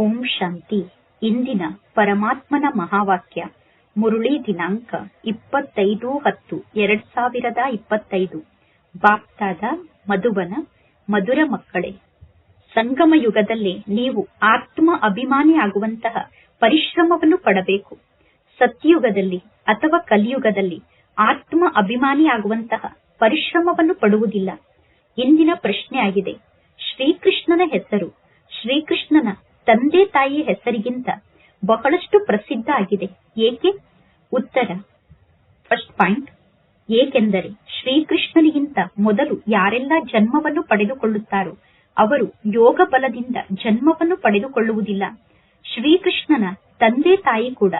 ಓಂ ಶಾಂತಿ. ಇಂದಿನ ಪರಮಾತ್ಮನ ಮಹಾವಾಕ್ಯ. ಮುರುಳಿ ದಿನಾಂಕ ಇಪ್ಪತ್ತೈದು ಹತ್ತು ಎರಡ್ ಸಾವಿರದ ಇಪ್ಪತ್ತೈದು. ಬಾಪ್ತಾದ ಮಧುಬನ, ಮಧುರ ಮಕ್ಕಳೇ. ಸಂಗಮ ಯುಗದಲ್ಲಿ ನೀವು ಆತ್ಮ ಅಭಿಮಾನಿ ಆಗುವಂತಹ ಪರಿಶ್ರಮವನ್ನು ಪಡಬೇಕು. ಸತ್ಯುಗದಲ್ಲಿ ಅಥವಾ ಕಲಿಯುಗದಲ್ಲಿ ಆತ್ಮ ಅಭಿಮಾನಿ ಆಗುವಂತಹ ಪರಿಶ್ರಮವನ್ನು ಪಡುವುದಿಲ್ಲ. ಇಂದಿನ ಪ್ರಶ್ನೆ ಆಗಿದೆ ಶ್ರೀಕೃಷ್ಣನ ಹೆಸರು ಶ್ರೀಕೃಷ್ಣನ ತಂದೆ ತಾಯಿ ಹೆಸರಿಗಿಂತ ಬಹಳಷ್ಟು ಪ್ರಸಿದ್ಧ ಆಗಿದೆ. ಏಕೆ? ಉತ್ತರ. ಫಸ್ಟ್ ಪಾಯಿಂಟ್ ಏಕೆಂದರೆ ಶ್ರೀಕೃಷ್ಣನಿಗಿಂತ ಮೊದಲು ಯಾರೆಲ್ಲ ಜನ್ಮವನ್ನು ಪಡೆದುಕೊಳ್ಳುತ್ತಾರೋ ಅವರು ಯೋಗ ಬಲದಿಂದ ಜನ್ಮವನ್ನು ಪಡೆದುಕೊಳ್ಳುವುದಿಲ್ಲ. ಶ್ರೀಕೃಷ್ಣನ ತಂದೆ ತಾಯಿ ಕೂಡ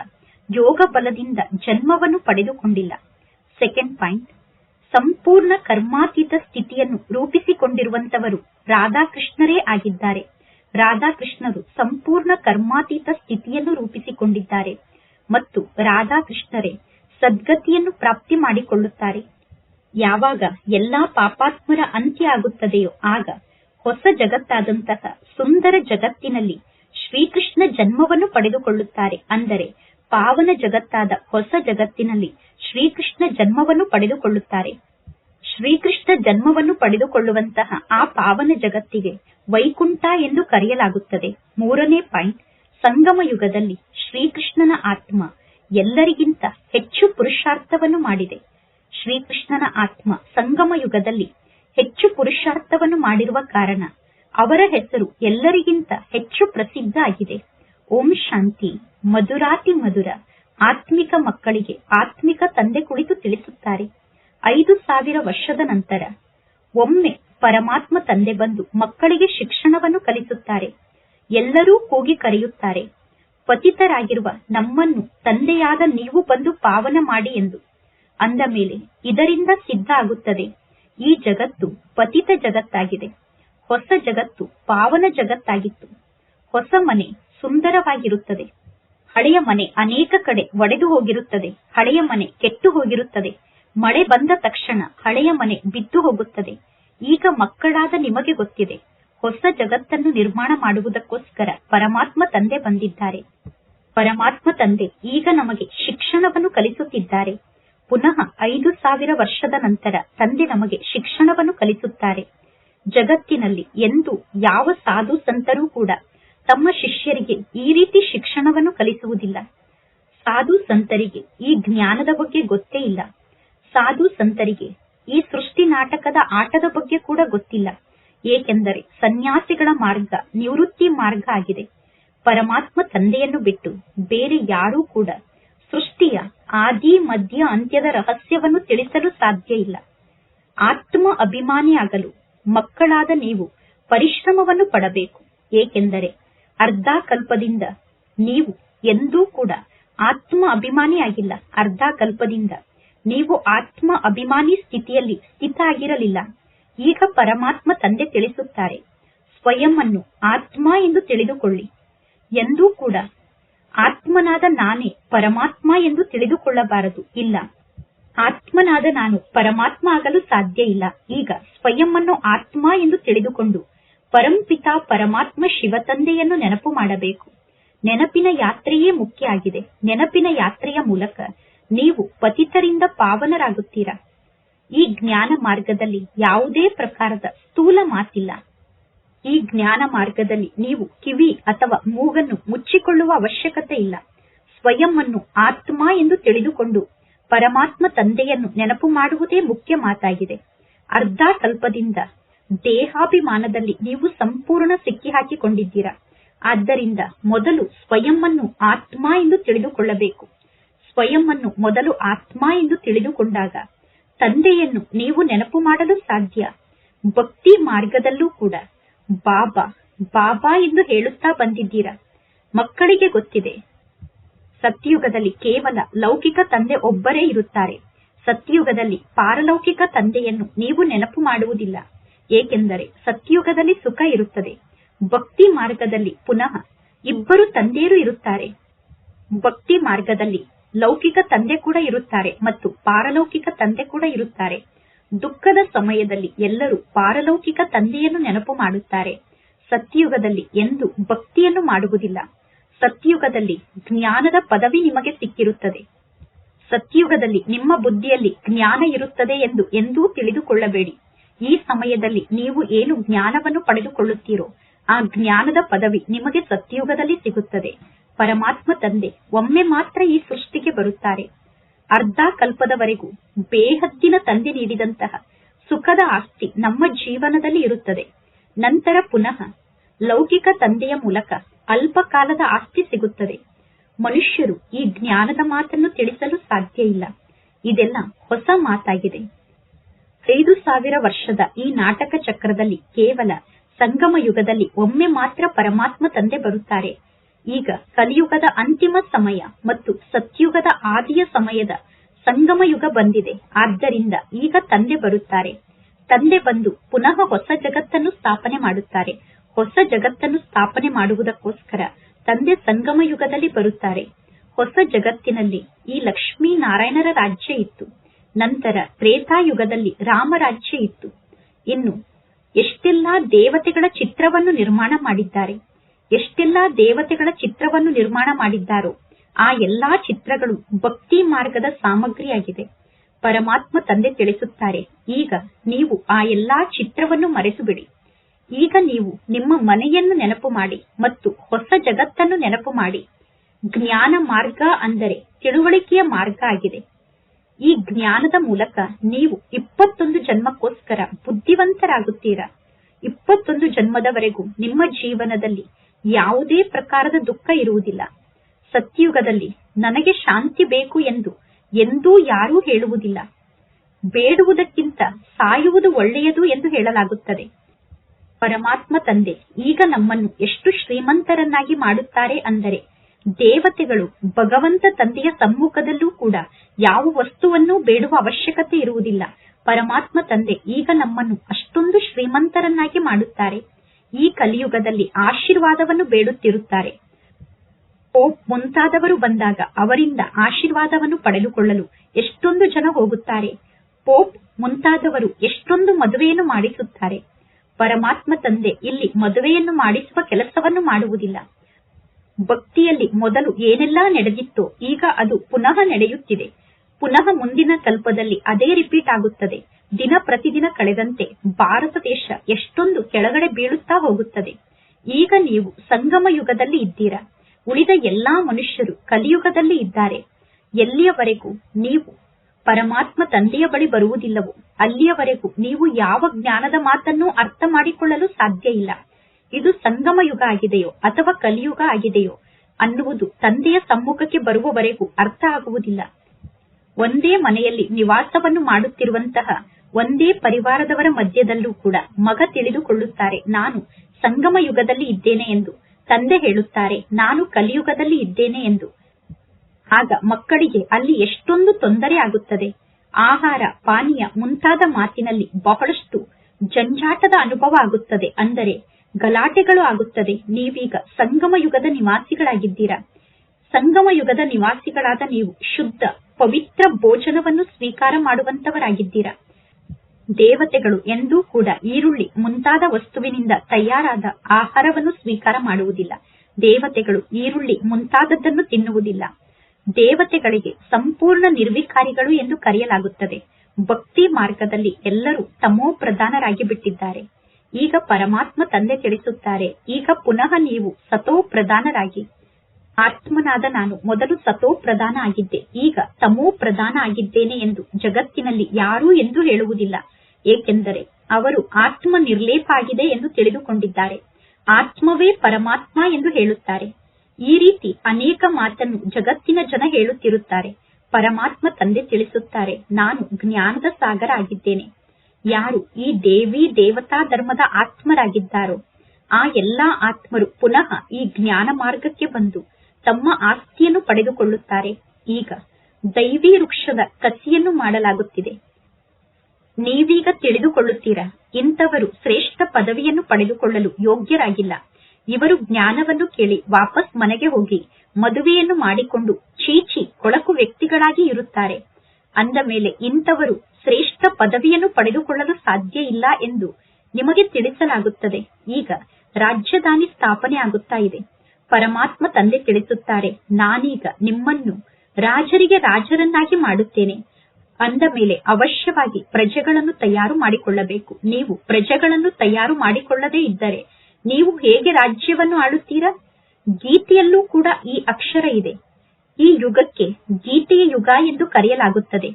ಯೋಗ ಬಲದಿಂದ ಜನ್ಮವನ್ನು ಪಡೆದುಕೊಂಡಿಲ್ಲ. ಸೆಕೆಂಡ್ ಪಾಯಿಂಟ್ ಸಂಪೂರ್ಣ ಕರ್ಮಾತೀತ ಸ್ಥಿತಿಯನ್ನು ರೂಪಿಸಿಕೊಂಡಿರುವಂತವರು ರಾಧಾಕೃಷ್ಣರೇ ಆಗಿದ್ದಾರೆ. ರಾಧಾಕೃಷ್ಣರು ಸಂಪೂರ್ಣ ಕರ್ಮಾತೀತ ಸ್ಥಿತಿಯನ್ನು ರೂಪಿಸಿಕೊಂಡಿದ್ದಾರೆ ಮತ್ತು ರಾಧಾಕೃಷ್ಣರೇ ಸದ್ಗತಿಯನ್ನು ಪ್ರಾಪ್ತಿ ಮಾಡಿಕೊಳ್ಳುತ್ತಾರೆ. ಯಾವಾಗ ಎಲ್ಲಾ ಪಾಪಾತ್ಮರ ಅಂತ್ಯ ಆಗುತ್ತದೆಯೋ ಆಗ ಹೊಸ ಜಗತ್ತಾದಂತಹ ಸುಂದರ ಜಗತ್ತಿನಲ್ಲಿ ಶ್ರೀಕೃಷ್ಣ ಜನ್ಮವನ್ನು ಪಡೆದುಕೊಳ್ಳುತ್ತಾರೆ. ಅಂದರೆ ಪಾವನ ಜಗತ್ತಾದ ಹೊಸ ಜಗತ್ತಿನಲ್ಲಿ ಶ್ರೀಕೃಷ್ಣ ಜನ್ಮವನ್ನು ಪಡೆದುಕೊಳ್ಳುತ್ತಾರೆ. ಶ್ರೀಕೃಷ್ಣ ಜನ್ಮವನ್ನು ಪಡೆದುಕೊಳ್ಳುವಂತಹ ಆ ಪಾವನ ಜಗತ್ತಿಗೆ ವೈಕುಂಠ ಎಂದು ಕರೆಯಲಾಗುತ್ತದೆ. ಮೂರನೇ ಪಾಯಿಂಟ್. ಸಂಗಮ ಯುಗದಲ್ಲಿ ಶ್ರೀಕೃಷ್ಣನ ಆತ್ಮ ಎಲ್ಲರಿಗಿಂತ ಹೆಚ್ಚು ಪುರುಷಾರ್ಥವನ್ನು ಮಾಡಿದೆ. ಶ್ರೀಕೃಷ್ಣನ ಆತ್ಮ ಸಂಗಮ ಯುಗದಲ್ಲಿ ಹೆಚ್ಚು ಪುರುಷಾರ್ಥವನ್ನು ಮಾಡಿರುವ ಕಾರಣ ಅವರ ಹೆಸರು ಎಲ್ಲರಿಗಿಂತ ಹೆಚ್ಚು ಪ್ರಸಿದ್ಧ ಆಗಿದೆ. ಓಂ ಶಾಂತಿ, ಮಧುರಾತಿ ಮಧುರ, ಆತ್ಮಿಕ ಮಕ್ಕಳಿಗೆ ಆತ್ಮಿಕ ತಂದೆ ಕುಳಿತು ತಿಳಿಸುತ್ತಾರೆ. ಐದು ಸಾವಿರ ವರ್ಷದ ನಂತರ ಒಮ್ಮೆ ಪರಮಾತ್ಮ ತಂದೆ ಬಂದು ಮಕ್ಕಳಿಗೆ ಶಿಕ್ಷಣವನ್ನು ಕಲಿಸುತ್ತಾರೆ. ಎಲ್ಲರೂ ಕೂಗಿ ಕರೆಯುತ್ತಾರೆ, ಪತಿತರಾಗಿರುವ ನಮ್ಮನ್ನು ತಂದೆಯಾದ ನೀವು ಬಂದು ಪಾವನ ಮಾಡಿ ಎಂದು. ಅಂದ ಮೇಲೆ, ಇದರಿಂದ ಸಿದ್ಧ ಆಗುತ್ತದೆ. ಈ ಜಗತ್ತು ಪತಿತ ಜಗತ್ತಾಗಿದೆ. ಹೊಸ ಜಗತ್ತು ಪಾವನ ಜಗತ್ತಾಗಿತ್ತು. ಹೊಸ ಮನೆ ಸುಂದರವಾಗಿರುತ್ತದೆ. ಹಳೆಯ ಮನೆ ಅನೇಕ ಕಡೆ ಒಡೆದು ಹೋಗಿರುತ್ತದೆ. ಹಳೆಯ ಮನೆ ಕೆಟ್ಟು ಹೋಗಿರುತ್ತದೆ. ಮಳೆ ಬಂದ ತಕ್ಷಣ ಹಳೆಯ ಮನೆ ಬಿದ್ದು ಹೋಗುತ್ತದೆ. ಈಗ ಮಕ್ಕಳಾದ ನಿಮಗೆ ಗೊತ್ತಿದೆ. ಹೊಸ ಜಗತ್ತನ್ನು ನಿರ್ಮಾಣ ಮಾಡುವುದಕ್ಕೋಸ್ಕರ ಪರಮಾತ್ಮ ತಂದೆ ಬಂದಿದ್ದಾರೆ. ಪರಮಾತ್ಮ ತಂದೆ ಈಗ ನಮಗೆ ಶಿಕ್ಷಣವನ್ನು ಕಲಿಸುತ್ತಿದ್ದಾರೆ. ಪುನಃ ಐದು ಸಾವಿರ ವರ್ಷದ ನಂತರ ತಂದೆ ನಮಗೆ ಶಿಕ್ಷಣವನ್ನು ಕಲಿಸುತ್ತಾರೆ. ಜಗತ್ತಿನಲ್ಲಿ ಎಂದು ಯಾವ ಸಾಧು ಸಂತರೂ ಕೂಡ ತಮ್ಮ ಶಿಷ್ಯರಿಗೆ ಈ ರೀತಿ ಶಿಕ್ಷಣವನ್ನು ಕಲಿಸುವುದಿಲ್ಲ. ಸಾಧು ಸಂತರಿಗೆ ಈ ಜ್ಞಾನದ ಬಗ್ಗೆ ಗೊತ್ತೇ ಇಲ್ಲ. ಸಾಧು ಸಂತರಿಗೆ. ಈ ಸೃಷ್ಟಿ ನಾಟಕದ ಆಟದ ಬಗ್ಗೆ ಕೂಡ ಗೊತ್ತಿಲ್ಲ. ಏಕೆಂದರೆ ಸನ್ಯಾಸಿಗಳ ಮಾರ್ಗ ನಿವೃತ್ತಿ ಮಾರ್ಗ ಆಗಿದೆ. ಪರಮಾತ್ಮ ತಂದೆಯನ್ನು ಬಿಟ್ಟು ಬೇರೆ ಯಾರೂ ಕೂಡ ಸೃಷ್ಟಿಯ ಆದಿ, ಮಧ್ಯ, ಅಂತ್ಯದ ರಹಸ್ಯವನ್ನು ತಿಳಿಸಲು ಸಾಧ್ಯ ಇಲ್ಲ. ಆತ್ಮ ಅಭಿಮಾನಿಯಾಗಲು ಮಕ್ಕಳಾದ ನೀವು ಪರಿಶ್ರಮವನ್ನು ಪಡಬೇಕು. ಏಕೆಂದರೆ ಅರ್ಧ ಕಲ್ಪದಿಂದ ನೀವು ಎಂದೂ ಕೂಡ ಆತ್ಮ ಅಭಿಮಾನಿಯಾಗಿಲ್ಲ. ಅರ್ಧ ಕಲ್ಪದಿಂದ ನೀವು ಆತ್ಮ ಅಭಿಮಾನಿ ಸ್ಥಿತಿಯಲ್ಲಿ ಸ್ಥಿತ ಆಗಿರಲಿಲ್ಲ ಈಗ ಪರಮಾತ್ಮ ತಂದೆ ತಿಳಿಸುತ್ತಾರೆ, ಸ್ವಯಂ ಅನ್ನು ಆತ್ಮ ಎಂದು ತಿಳಿದುಕೊಳ್ಳಿ. ಎಂದೂ ಕೂಡ ಆತ್ಮನಾದ ನಾನೇ ಪರಮಾತ್ಮ ಎಂದು ತಿಳಿದುಕೊಳ್ಳಬಾರದು, ಇಲ್ಲ. ಆತ್ಮನಾದ ನಾನು ಪರಮಾತ್ಮ ಆಗಲು ಸಾಧ್ಯ ಇಲ್ಲ. ಈಗ ಸ್ವಯಂ ಅನ್ನು ಆತ್ಮ ಎಂದು ತಿಳಿದುಕೊಂಡು ಪರಂಪಿತಾ ಪರಮಾತ್ಮ ಶಿವ ತಂದೆಯನ್ನು ನೆನಪು ಮಾಡಬೇಕು. ನೆನಪಿನ ಯಾತ್ರೆಯೇ ಮುಖ್ಯ ಆಗಿದೆ. ನೆನಪಿನ ಯಾತ್ರೆಯ ಮೂಲಕ ನೀವು ಪತಿತರಿಂದ ಪಾವನರಾಗುತ್ತೀರಾ? ಈ ಜ್ಞಾನ ಮಾರ್ಗದಲ್ಲಿ ಯಾವುದೇ ಪ್ರಕಾರದ ಸ್ಥೂಲ ಮಾತಿಲ್ಲ. ಈ ಜ್ಞಾನ ಮಾರ್ಗದಲ್ಲಿ ನೀವು ಕಿವಿ ಅಥವಾ ಮೂಗನ್ನು ಮುಚ್ಚಿಕೊಳ್ಳುವ ಅವಶ್ಯಕತೆ ಇಲ್ಲ. ಸ್ವಯಂ ಅನ್ನು ಆತ್ಮ ಎಂದು ತಿಳಿದುಕೊಂಡು ಪರಮಾತ್ಮ ತಂದೆಯನ್ನು ನೆನಪು ಮಾಡುವುದೇ ಮುಖ್ಯ ಮಾತಾಗಿದೆ. ಅರ್ಧ ಕಲ್ಪದಿಂದ ದೇಹಾಭಿಮಾನದಲ್ಲಿ ನೀವು ಸಂಪೂರ್ಣ ಸಿಕ್ಕಿ ಹಾಕಿಕೊಂಡಿದ್ದೀರಾ. ಆದ್ದರಿಂದ ಮೊದಲು ಸ್ವಯಂ ಅನ್ನು ಆತ್ಮ ಎಂದು ತಿಳಿದುಕೊಳ್ಳಬೇಕು. ಸ್ವಯಂ ಅನ್ನು ಮೊದಲು ಆತ್ಮ ಎಂದು ತಿಳಿದುಕೊಂಡಾಗ ತಂದೆಯನ್ನು ನೀವು ನೆನಪು ಮಾಡಲು ಸಾಧ್ಯ. ಭಕ್ತಿ ಮಾರ್ಗದಲ್ಲೂ ಕೂಡ ಬಾಬಾ ಬಾಬಾ ಎಂದು ಹೇಳುತ್ತಾ ಬಂದಿದ್ದೀರಾ? ಮಕ್ಕಳಿಗೆ ಗೊತ್ತಿದೆ. ಸತ್ಯುಗದಲ್ಲಿ ಕೇವಲ ಲೌಕಿಕ ತಂದೆ ಒಬ್ಬರೇ ಇರುತ್ತಾರೆ. ಸತ್ಯುಗದಲ್ಲಿ ಪಾರಲೌಕಿಕ ತಂದೆಯನ್ನು ನೀವು ನೆನಪು ಮಾಡುವುದಿಲ್ಲ. ಏಕೆಂದರೆ ಸತ್ಯುಗದಲ್ಲಿ ಸುಖ ಇರುತ್ತದೆ. ಭಕ್ತಿ ಮಾರ್ಗದಲ್ಲಿ ಪುನಃ ಇಬ್ಬರು ತಂದೆಯರು ಇರುತ್ತಾರೆ. ಭಕ್ತಿ ಮಾರ್ಗದಲ್ಲಿ ಲೌಕಿಕ ತಂದೆ ಕೂಡ ಇರುತ್ತಾರೆ ಮತ್ತು ಪಾರಲೌಕಿಕ ತಂದೆ ಕೂಡ ಇರುತ್ತಾರೆ. ದುಃಖದ ಸಮಯದಲ್ಲಿ ಎಲ್ಲರೂ ಪಾರಲೌಕಿಕ ತಂದೆಯನ್ನು ನೆನಪು ಮಾಡುತ್ತಾರೆ. ಸತ್ಯಯುಗದಲ್ಲಿ ಎಂದು ಭಕ್ತಿಯನ್ನು ಮಾಡುವುದಿಲ್ಲ. ಸತ್ಯಯುಗದಲ್ಲಿ ಜ್ಞಾನದ ಪದವಿ ನಿಮಗೆ ಸಿಕ್ಕಿರುತ್ತದೆ. ಸತ್ಯಯುಗದಲ್ಲಿ ನಿಮ್ಮ ಬುದ್ಧಿಯಲ್ಲಿ ಜ್ಞಾನ ಇರುತ್ತದೆ ಎಂದು ಎಂದೂ ತಿಳಿದುಕೊಳ್ಳಬೇಡಿ. ಈ ಸಮಯದಲ್ಲಿ ನೀವು ಏನು ಜ್ಞಾನವನ್ನು ಪಡೆದುಕೊಳ್ಳುತ್ತೀರೋ ಆ ಜ್ಞಾನದ ಪದವಿ ನಿಮಗೆ ಸತ್ಯಯುಗದಲ್ಲಿ ಸಿಗುತ್ತದೆ. ಪರಮಾತ್ಮ ತಂದೆ. ಒಮ್ಮೆ ಮಾತ್ರ ಈ ಸೃಷ್ಟಿಗೆ ಬರುತ್ತಾರೆ. ಅರ್ಧ ಕಲ್ಪದವರೆಗೂ ಬೇಹದ್ದಿನ ತಂದೆ ನೀಡಿದಂತಹ ಸುಖದ ಆಸ್ತಿ ನಮ್ಮ ಜೀವನದಲ್ಲಿ ಇರುತ್ತದೆ. ನಂತರ ಪುನಃ ಲೌಕಿಕ ತಂದೆಯ ಮೂಲಕ ಅಲ್ಪ ಕಾಲದ ಆಸ್ತಿ ಸಿಗುತ್ತದೆ. ಮನುಷ್ಯರು ಈ ಜ್ಞಾನದ ಮಾತನ್ನು ತಿಳಿಸಲು ಸಾಧ್ಯ ಇಲ್ಲ. ಇದೆಲ್ಲ ಹೊಸ ಮಾತಾಗಿದೆ. ಐದು ಸಾವಿರ ವರ್ಷದ ಈ ನಾಟಕ ಚಕ್ರದಲ್ಲಿ ಕೇವಲ ಸಂಗಮ ಯುಗದಲ್ಲಿ ಒಮ್ಮೆ ಮಾತ್ರ ಪರಮಾತ್ಮ ತಂದೆ ಬರುತ್ತಾರೆ. ಈಗ ಕಲಿಯುಗದ ಅಂತಿಮ ಸಮಯ ಮತ್ತು ಸತ್ಯುಗದ ಆದಿಯ ಸಮಯದ ಸಂಗಮ ಯುಗ ಬಂದಿದೆ. ಆದ್ದರಿಂದ ಈಗ ತಂದೆ ಬರುತ್ತಾರೆ. ತಂದೆ ಬಂದು ಪುನಃ ಹೊಸ ಜಗತ್ತನ್ನು ಸ್ಥಾಪನೆ ಮಾಡುತ್ತಾರೆ. ಹೊಸ ಜಗತ್ತನ್ನು ಸ್ಥಾಪನೆ ಮಾಡುವುದಕ್ಕೋಸ್ಕರ ತಂದೆ ಸಂಗಮ ಯುಗದಲ್ಲಿ ಬರುತ್ತಾರೆ. ಹೊಸ ಜಗತ್ತಿನಲ್ಲಿ ಈ ಲಕ್ಷ್ಮೀ ನಾರಾಯಣರ ರಾಜ್ಯ ಇತ್ತು. ನಂತರ ತ್ರೇತಾಯುಗದಲ್ಲಿ ರಾಮರಾಜ್ಯ ಇತ್ತು. ಇನ್ನು ಎಷ್ಟೆಲ್ಲಾ ದೇವತೆಗಳ ಚಿತ್ರವನ್ನು ನಿರ್ಮಾಣ ಮಾಡಿದ್ದಾರೆ. ಎಷ್ಟೆಲ್ಲಾ ದೇವತೆಗಳ ಚಿತ್ರವನ್ನು ನಿರ್ಮಾಣ ಮಾಡಿದ್ದಾರೋ, ಆ ಎಲ್ಲಾ ಚಿತ್ರಗಳು ಭಕ್ತಿ ಮಾರ್ಗದ ಸಾಮಗ್ರಿಯಾಗಿದೆ. ಪರಮಾತ್ಮ ತಂದೆ ತಿಳಿಸುತ್ತಾರೆ, ಈಗ ನೀವು ಆ ಎಲ್ಲಾ ಚಿತ್ರವನ್ನು ಮರೆಸುಬಿಡಿ. ಈಗ ನೀವು ನಿಮ್ಮ ಮನೆಯನ್ನು ನೆನಪು ಮಾಡಿ ಮತ್ತು ಹೊಸ ಜಗತ್ತನ್ನು ನೆನಪು ಮಾಡಿ. ಜ್ಞಾನ ಮಾರ್ಗ ಅಂದರೆ ತಿಳುವಳಿಕೆಯ ಮಾರ್ಗ ಆಗಿದೆ. ಈ ಜ್ಞಾನದ ಮೂಲಕ ನೀವು ಇಪ್ಪತ್ತೊಂದು ಜನ್ಮಕ್ಕೋಸ್ಕರ ಬುದ್ಧಿವಂತರಾಗುತ್ತೀರಾ? ಇಪ್ಪತ್ತೊಂದು ಜನ್ಮದವರೆಗೂ ನಿಮ್ಮ ಜೀವನದಲ್ಲಿ ಯಾವುದೇ ಪ್ರಕಾರದ ದುಃಖ ಇರುವುದಿಲ್ಲ. ಸತ್ಯಯುಗದಲ್ಲಿ ನನಗೆ ಶಾಂತಿ ಬೇಕು ಎಂದು ಎಂದೂ ಯಾರೂ ಹೇಳುವುದಿಲ್ಲ. ಬೇಡುವುದಕ್ಕಿಂತ ಸಾಯುವುದು ಒಳ್ಳೆಯದು ಎಂದು ಹೇಳಲಾಗುತ್ತದೆ. ಪರಮಾತ್ಮ ತಂದೆ, ಈಗ ನಮ್ಮನ್ನು ಎಷ್ಟು ಶ್ರೀಮಂತರನ್ನಾಗಿ ಮಾಡುತ್ತಾರೆ ಅಂದರೆ ದೇವತೆಗಳು ಭಗವಂತ ತಂದೆಯ ಸಮ್ಮುಖದಲ್ಲೂ ಕೂಡ ಯಾವ ವಸ್ತುವನ್ನೂ ಬೇಡುವ ಅವಶ್ಯಕತೆ ಇರುವುದಿಲ್ಲ. ಪರಮಾತ್ಮ ತಂದೆ, ಈಗ ನಮ್ಮನ್ನು ಅಷ್ಟೊಂದು ಶ್ರೀಮಂತರನ್ನಾಗಿ ಮಾಡುತ್ತಾರೆ. ಈ ಕಲಿಯುಗದಲ್ಲಿ ಆಶೀರ್ವಾದವನ್ನು ಬೇಡುತ್ತಿರುತ್ತಾರೆ. ಪೋಪ್ ಮುಂತಾದವರು ಬಂದಾಗ ಅವರಿಂದ ಆಶೀರ್ವಾದವನ್ನು ಪಡೆದುಕೊಳ್ಳಲು ಎಷ್ಟೊಂದು ಜನ ಹೋಗುತ್ತಾರೆ. ಪೋಪ್ ಮುಂತಾದವರು ಎಷ್ಟೊಂದು ಮದುವೆಯನ್ನು ಮಾಡಿಸುತ್ತಾರೆ. ಪರಮಾತ್ಮ ತಂದೆ ಇಲ್ಲಿ ಮದುವೆಯನ್ನು ಮಾಡಿಸುವ ಕೆಲಸವನ್ನು ಮಾಡುವುದಿಲ್ಲ. ಭಕ್ತಿಯಲ್ಲಿ ಮೊದಲು ಏನೆಲ್ಲಾ ನಡೆದಿತ್ತೋ ಈಗ ಅದು ಪುನಃ ನಡೆಯುತ್ತಿದೆ. ಪುನಃ ಮುಂದಿನ ಕಲ್ಪದಲ್ಲಿ ಅದೇ ರಿಪೀಟ್ ಆಗುತ್ತದೆ. ದಿನ ಪ್ರತಿದಿನ ಕಳೆದಂತೆ ಭಾರತ ದೇಶ ಎಷ್ಟೊಂದು ಕೆಳಗಡೆ ಬೀಳುತ್ತಾ ಹೋಗುತ್ತದೆ. ಈಗ ನೀವು ಸಂಗಮ ಯುಗದಲ್ಲಿ ಇದ್ದೀರಾ? ಉಳಿದ ಎಲ್ಲಾ ಮನುಷ್ಯರು ಕಲಿಯುಗದಲ್ಲಿ ಇದ್ದಾರೆ. ಎಲ್ಲಿಯವರೆಗೂ ನೀವು ಪರಮಾತ್ಮ ತಂದೆಯ ಬಳಿ ಬರುವುದಿಲ್ಲವೋ, ಅಲ್ಲಿಯವರೆಗೂ ನೀವು ಯಾವ ಜ್ಞಾನದ ಮಾತನ್ನು ಅರ್ಥ ಮಾಡಿಕೊಳ್ಳಲು ಸಾಧ್ಯ ಇಲ್ಲ. ಇದು ಸಂಗಮ ಯುಗ ಆಗಿದೆಯೋ ಅಥವಾ ಕಲಿಯುಗ ಆಗಿದೆಯೋ ಅನ್ನುವುದು ತಂದೆಯ ಸಮ್ಮುಖಕ್ಕೆ ಬರುವವರೆಗೂ ಅರ್ಥ ಆಗುವುದಿಲ್ಲ. ಒಂದೇ ಮನೆಯಲ್ಲಿ ನಿವಾಸವನ್ನು ಮಾಡುತ್ತಿರುವಂತಹ ಒಂದೇ ಪರಿವಾರದವರ ಮಧ್ಯದಲ್ಲೂ ಕೂಡ ಮಗ ತಿಳಿದುಕೊಳ್ಳುತ್ತಾರೆ. ನಾನು ಸಂಗಮ ಯುಗದಲ್ಲಿ ಇದ್ದೇನೆ ಎಂದು. ತಂದೆ ಹೇಳುತ್ತಾರೆ, ನಾನು ಕಲಿಯುಗದಲ್ಲಿ ಇದ್ದೇನೆ ಎಂದು. ಆಗ ಮಕ್ಕಳಿಗೆ ಅಲ್ಲಿ ಎಷ್ಟೊಂದು ತೊಂದರೆ ಆಗುತ್ತದೆ. ಆಹಾರ, ಪಾನೀಯ ಮುಂತಾದ ಮಾತಿನಲ್ಲಿ ಬಹಳಷ್ಟು ಜಂಜಾಟದ ಅನುಭವ ಆಗುತ್ತದೆ. ಅಂದರೆ ಗಲಾಟೆಗಳು ಆಗುತ್ತದೆ. ನೀವೀಗ ಸಂಗಮ ಯುಗದ ನಿವಾಸಿಗಳಾಗಿದ್ದೀರಾ? ಸಂಗಮ ಯುಗದ ನಿವಾಸಿಗಳಾದ ನೀವು ಶುದ್ಧ, ಪವಿತ್ರ ಭೋಜನವನ್ನು ಸ್ವೀಕಾರ ಮಾಡುವಂತವರಾಗಿದ್ದೀರಾ? ದೇವತೆಗಳು ಎಂದೂ ಕೂಡ ಈರುಳ್ಳಿ ಮುಂತಾದ ವಸ್ತುವಿನಿಂದ ತಯಾರಾದ ಆಹಾರವನ್ನು ಸ್ವೀಕಾರ ಮಾಡುವುದಿಲ್ಲ. ದೇವತೆಗಳು ಈರುಳ್ಳಿ ಮುಂತಾದದ್ದನ್ನು ತಿನ್ನುವುದಿಲ್ಲ. ದೇವತೆಗಳಿಗೆ ಸಂಪೂರ್ಣ ನಿರ್ವಿಕಾರಿಗಳು ಎಂದು ಕರೆಯಲಾಗುತ್ತದೆ. ಭಕ್ತಿ ಮಾರ್ಗದಲ್ಲಿ ಎಲ್ಲರೂ ತಮೋ ಪ್ರಧಾನರಾಗಿ ಬಿಟ್ಟಿದ್ದಾರೆ. ಈಗ ಪರಮಾತ್ಮ ತಂದೆ ತಿಳಿಸುತ್ತಾರೆ, ಈಗ ಪುನಃ ನೀವು ಸತೋ ಪ್ರಧಾನರಾಗಿ. ಆತ್ಮನಾದ ನಾನು ಮೊದಲು ಸತೋ ಪ್ರಧಾನ ಆಗಿದ್ದೆ, ಈಗ ತಮೋ ಪ್ರಧಾನ ಆಗಿದ್ದೇನೆ ಎಂದು ಜಗತ್ತಿನಲ್ಲಿ ಯಾರೂ ಎಂದು ಹೇಳುವುದಿಲ್ಲ. ಏಕೆಂದರೆ ಅವರು ಆತ್ಮ ನಿರ್ಲೇಪ ಆಗಿದೆ ಎಂದು ತಿಳಿದುಕೊಂಡಿದ್ದಾರೆ. ಆತ್ಮವೇ ಪರಮಾತ್ಮ ಎಂದು ಹೇಳುತ್ತಾರೆ. ಈ ರೀತಿ ಅನೇಕ ಮಾತನ್ನು ಜಗತ್ತಿನ ಜನ ಹೇಳುತ್ತಿರುತ್ತಾರೆ. ಪರಮಾತ್ಮ ತಂದೆ ತಿಳಿಸುತ್ತಾರೆ, ನಾನು ಜ್ಞಾನದ ಸಾಗರ ಆಗಿದ್ದೇನೆ ಯಾರು ಈ ದೇವಿ ದೇವತಾ ಧರ್ಮದ ಆತ್ಮರಾಗಿದ್ದಾರೋ, ಆ ಎಲ್ಲಾ ಆತ್ಮರು ಪುನಃ ಈ ಜ್ಞಾನ ಮಾರ್ಗಕ್ಕೆ ಬಂದು ತಮ್ಮ ಆಸ್ತಿಯನ್ನು ಪಡೆದುಕೊಳ್ಳುತ್ತಾರೆ. ಈಗ ದೈವಿ ವೃಕ್ಷದ ಕಸಿಯನ್ನು ಮಾಡಲಾಗುತ್ತಿದೆ. ನೀವೀಗ ತಿಳಿದುಕೊಳ್ಳುತ್ತೀರಾ, ಇಂಥವರು ಶ್ರೇಷ್ಠ ಪದವಿಯನ್ನು ಪಡೆದುಕೊಳ್ಳಲು ಯೋಗ್ಯರಾಗಿಲ್ಲ. ಇವರು ಜ್ಞಾನವನ್ನು ಕೇಳಿ ವಾಪಸ್ ಮನೆಗೆ ಹೋಗಿ ಮದುವೆಯನ್ನು ಮಾಡಿಕೊಂಡು ಚೀಚಿ ಕೊಳಕು ವ್ಯಕ್ತಿಗಳಾಗಿ ಇರುತ್ತಾರೆ. ಅಂದ ಮೇಲೆ ಇಂಥವರು ಶ್ರೇಷ್ಠ ಪದವಿಯನ್ನು ಪಡೆದುಕೊಳ್ಳಲು ಸಾಧ್ಯ ಇಲ್ಲ ಎಂದು ನಿಮಗೆ ತಿಳಿಸಲಾಗುತ್ತದೆ. ಈಗ ರಾಜ್ಯದಾನಿ ಸ್ಥಾಪನೆ ಆಗುತ್ತಾ ಇದೆ. ಪರಮಾತ್ಮ ತಂದೆ ತಿಳಿಸುತ್ತಾರೆ, ನಾನೀಗ ನಿಮ್ಮನ್ನು ರಾಜರಿಗೆ ರಾಜರನ್ನಾಗಿ ಮಾಡುತ್ತೇನೆ. ಅಂದ ಮೇಲೆ ಅವಶ್ಯವಾಗಿ ಪ್ರಜೆಗಳನ್ನು ತಯಾರು ಮಾಡಿಕೊಳ್ಳಬೇಕು. ನೀವು ಪ್ರಜೆಗಳನ್ನು ತಯಾರು ಮಾಡಿಕೊಳ್ಳದೇ ಇದ್ದರೆ ನೀವು ಹೇಗೆ ರಾಜ್ಯವನ್ನು ಆಳುತ್ತೀರಾ? ಗೀತೆಯಲ್ಲೂ ಕೂಡ ಈ ಅಕ್ಷರ ಇದೆ. ಈ ಯುಗಕ್ಕೆ ಗೀತೆಯ ಯುಗ ಎಂದು ಕರೆಯಲಾಗುತ್ತದೆ.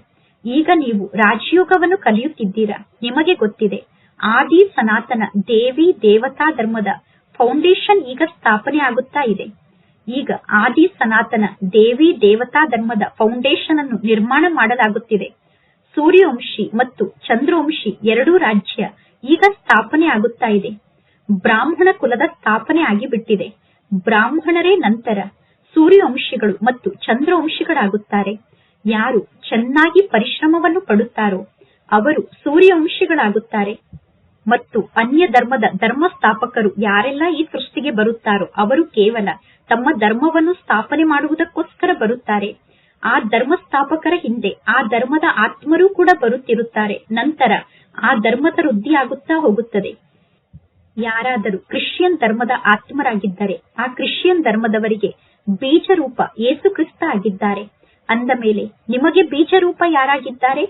ಈಗ ನೀವು ರಾಜಯೋಗವನ್ನು ಕಲಿಯುತ್ತಿದ್ದೀರಾ? ನಿಮಗೆ ಗೊತ್ತಿದೆ. ಆದಿ ಸನಾತನ ದೇವಿ ದೇವತಾ ಧರ್ಮದ ಫೌಂಡೇಶನ್ ಈಗ ಸ್ಥಾಪನೆ ಆಗುತ್ತಾ ಇದೆ. ಈಗ ಆದಿ ಸನಾತನ ದೇವಿ ದೇವತಾ ಧರ್ಮದ ಫೌಂಡೇಶನ್ ಅನ್ನು ನಿರ್ಮಾಣ ಮಾಡಲಾಗುತ್ತಿದೆ. ಸೂರ್ಯವಂಶಿ ಮತ್ತು ಚಂದ್ರವಂಶಿ ಎರಡೂ ರಾಜ್ಯ ಈಗ ಸ್ಥಾಪನೆ ಆಗುತ್ತಾ ಇದೆ. ಬ್ರಾಹ್ಮಣ ಕುಲದ ಸ್ಥಾಪನೆ ಆಗಿಬಿಟ್ಟಿದೆ. ಬ್ರಾಹ್ಮಣರೇ ನಂತರ ಸೂರ್ಯವಂಶಿಗಳು ಮತ್ತು ಚಂದ್ರವಂಶಿಗಳಾಗುತ್ತಾರೆ. ಯಾರು ಚೆನ್ನಾಗಿ ಪರಿಶ್ರಮವನ್ನು ಪಡುತ್ತಾರೋ ಅವರು ಸೂರ್ಯವಂಶಿಗಳಾಗುತ್ತಾರೆ. ಮತ್ತು ಅನ್ಯ ಧರ್ಮದ ಧರ್ಮಸ್ಥಾಪಕರು ಯಾರೆಲ್ಲ ಈ ಸೃಷ್ಟಿಗೆ ಬರುತ್ತಾರೋ ಅವರು ಕೇವಲ ತಮ್ಮ ಧರ್ಮವನ್ನು ಸ್ಥಾಪನೆ ಮಾಡುವುದಕ್ಕೋಸ್ಕರ ಬರುತ್ತಾರೆ. ಆ ಧರ್ಮಸ್ಥಾಪಕರ ಹಿಂದೆ ಆ ಧರ್ಮದ ಆತ್ಮರೂ ಕೂಡ ಬರುತ್ತಿರುತ್ತಾರೆ. ನಂತರ ಆ ಧರ್ಮದ ವೃದ್ಧಿಯಾಗುತ್ತಾ ಹೋಗುತ್ತದೆ. ಯಾರಾದರೂ ಕ್ರಿಶ್ಚಿಯನ್ ಧರ್ಮದ ಆತ್ಮರಾಗಿದ್ದರೆ ಆ ಕ್ರಿಶ್ಚಿಯನ್ ಧರ್ಮದವರಿಗೆ ಬೀಜರೂಪ ಯೇಸು ಕ್ರಿಸ್ತ ಆಗಿದ್ದಾರೆ. ಅಂದ ಮೇಲೆ ನಿಮಗೆ ಬೀಜರೂಪ ಯಾರಾಗಿದ್ದಾರೆ?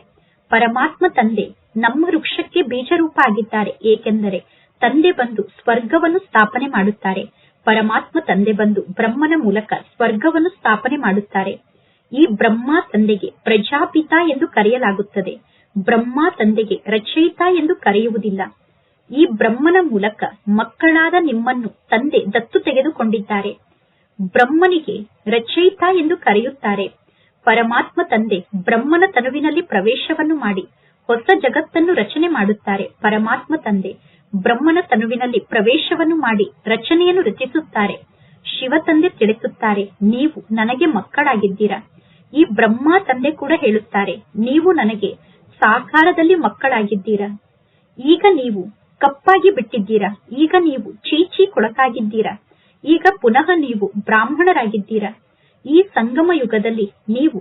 ಪರಮಾತ್ಮ ತಂದೆ ನಮ್ಮ ವೃಕ್ಷಕ್ಕೆ ಬೀಜ ರೂಪ ಆಗಿದ್ದಾರೆ ಏಕೆಂದರೆ ತಂದೆ ಬಂದು ಸ್ವರ್ಗವನ್ನು ಸ್ಥಾಪನೆ ಮಾಡುತ್ತಾರೆ. ಪರಮಾತ್ಮ ತಂದೆ ಬಂದು ಬ್ರಹ್ಮನ ಮೂಲಕ ಸ್ವರ್ಗವನ್ನು ಸ್ಥಾಪನೆ ಮಾಡುತ್ತಾರೆ. ಈ ಬ್ರಹ್ಮ ತಂದೆಗೆ ಪ್ರಜಾಪಿತ ಎಂದು ಕರೆಯಲಾಗುತ್ತದೆ. ಬ್ರಹ್ಮ ತಂದೆಗೆ ರಚಯಿತ ಎಂದು ಕರೆಯುವುದಿಲ್ಲ. ಈ ಬ್ರಹ್ಮನ ಮೂಲಕ ಮಕ್ಕಳಾದ ನಿಮ್ಮನ್ನು ತಂದೆ ದತ್ತು ತೆಗೆದುಕೊಂಡಿದ್ದಾರೆ. ಬ್ರಹ್ಮನಿಗೆ ರಚಯಿತ ಎಂದು ಕರೆಯುತ್ತಾರೆ. ಪರಮಾತ್ಮ ತಂದೆ ಬ್ರಹ್ಮನ ತನುವಿನಲ್ಲಿ ಪ್ರವೇಶವನ್ನು ಮಾಡಿ ಹೊಸ ಜಗತ್ತನ್ನು ರಚನೆ ಮಾಡುತ್ತಾರೆ. ಪರಮಾತ್ಮ ತಂದೆ ಬ್ರಹ್ಮನ ತನುವಿನಲ್ಲಿ ಪ್ರವೇಶವನ್ನು ಮಾಡಿ ರಚನೆಯನ್ನು ರಚಿಸುತ್ತಾರೆ. ಶಿವ ತಂದೆ ತಿಳಿಸುತ್ತಾರೆ, ನೀವು ನನಗೆ ಮಕ್ಕಳಾಗಿದ್ದೀರಾ? ಈ ಬ್ರಹ್ಮ ತಂದೆ ಕೂಡ ಹೇಳುತ್ತಾರೆ, ನೀವು ನನಗೆ ಸಾಕಾರದಲ್ಲಿ ಮಕ್ಕಳಾಗಿದ್ದೀರಾ? ಈಗ ನೀವು ಕಪ್ಪಾಗಿ ಬಿಟ್ಟಿದ್ದೀರಾ? ಈಗ ನೀವು ಚೀಚಿ ಕೊಳಕಾಗಿದ್ದೀರಾ? ಈಗ ಪುನಃ ನೀವು ಬ್ರಾಹ್ಮಣರಾಗಿದ್ದೀರಾ? ಈ ಸಂಗಮ ಯುಗದಲ್ಲಿ ನೀವು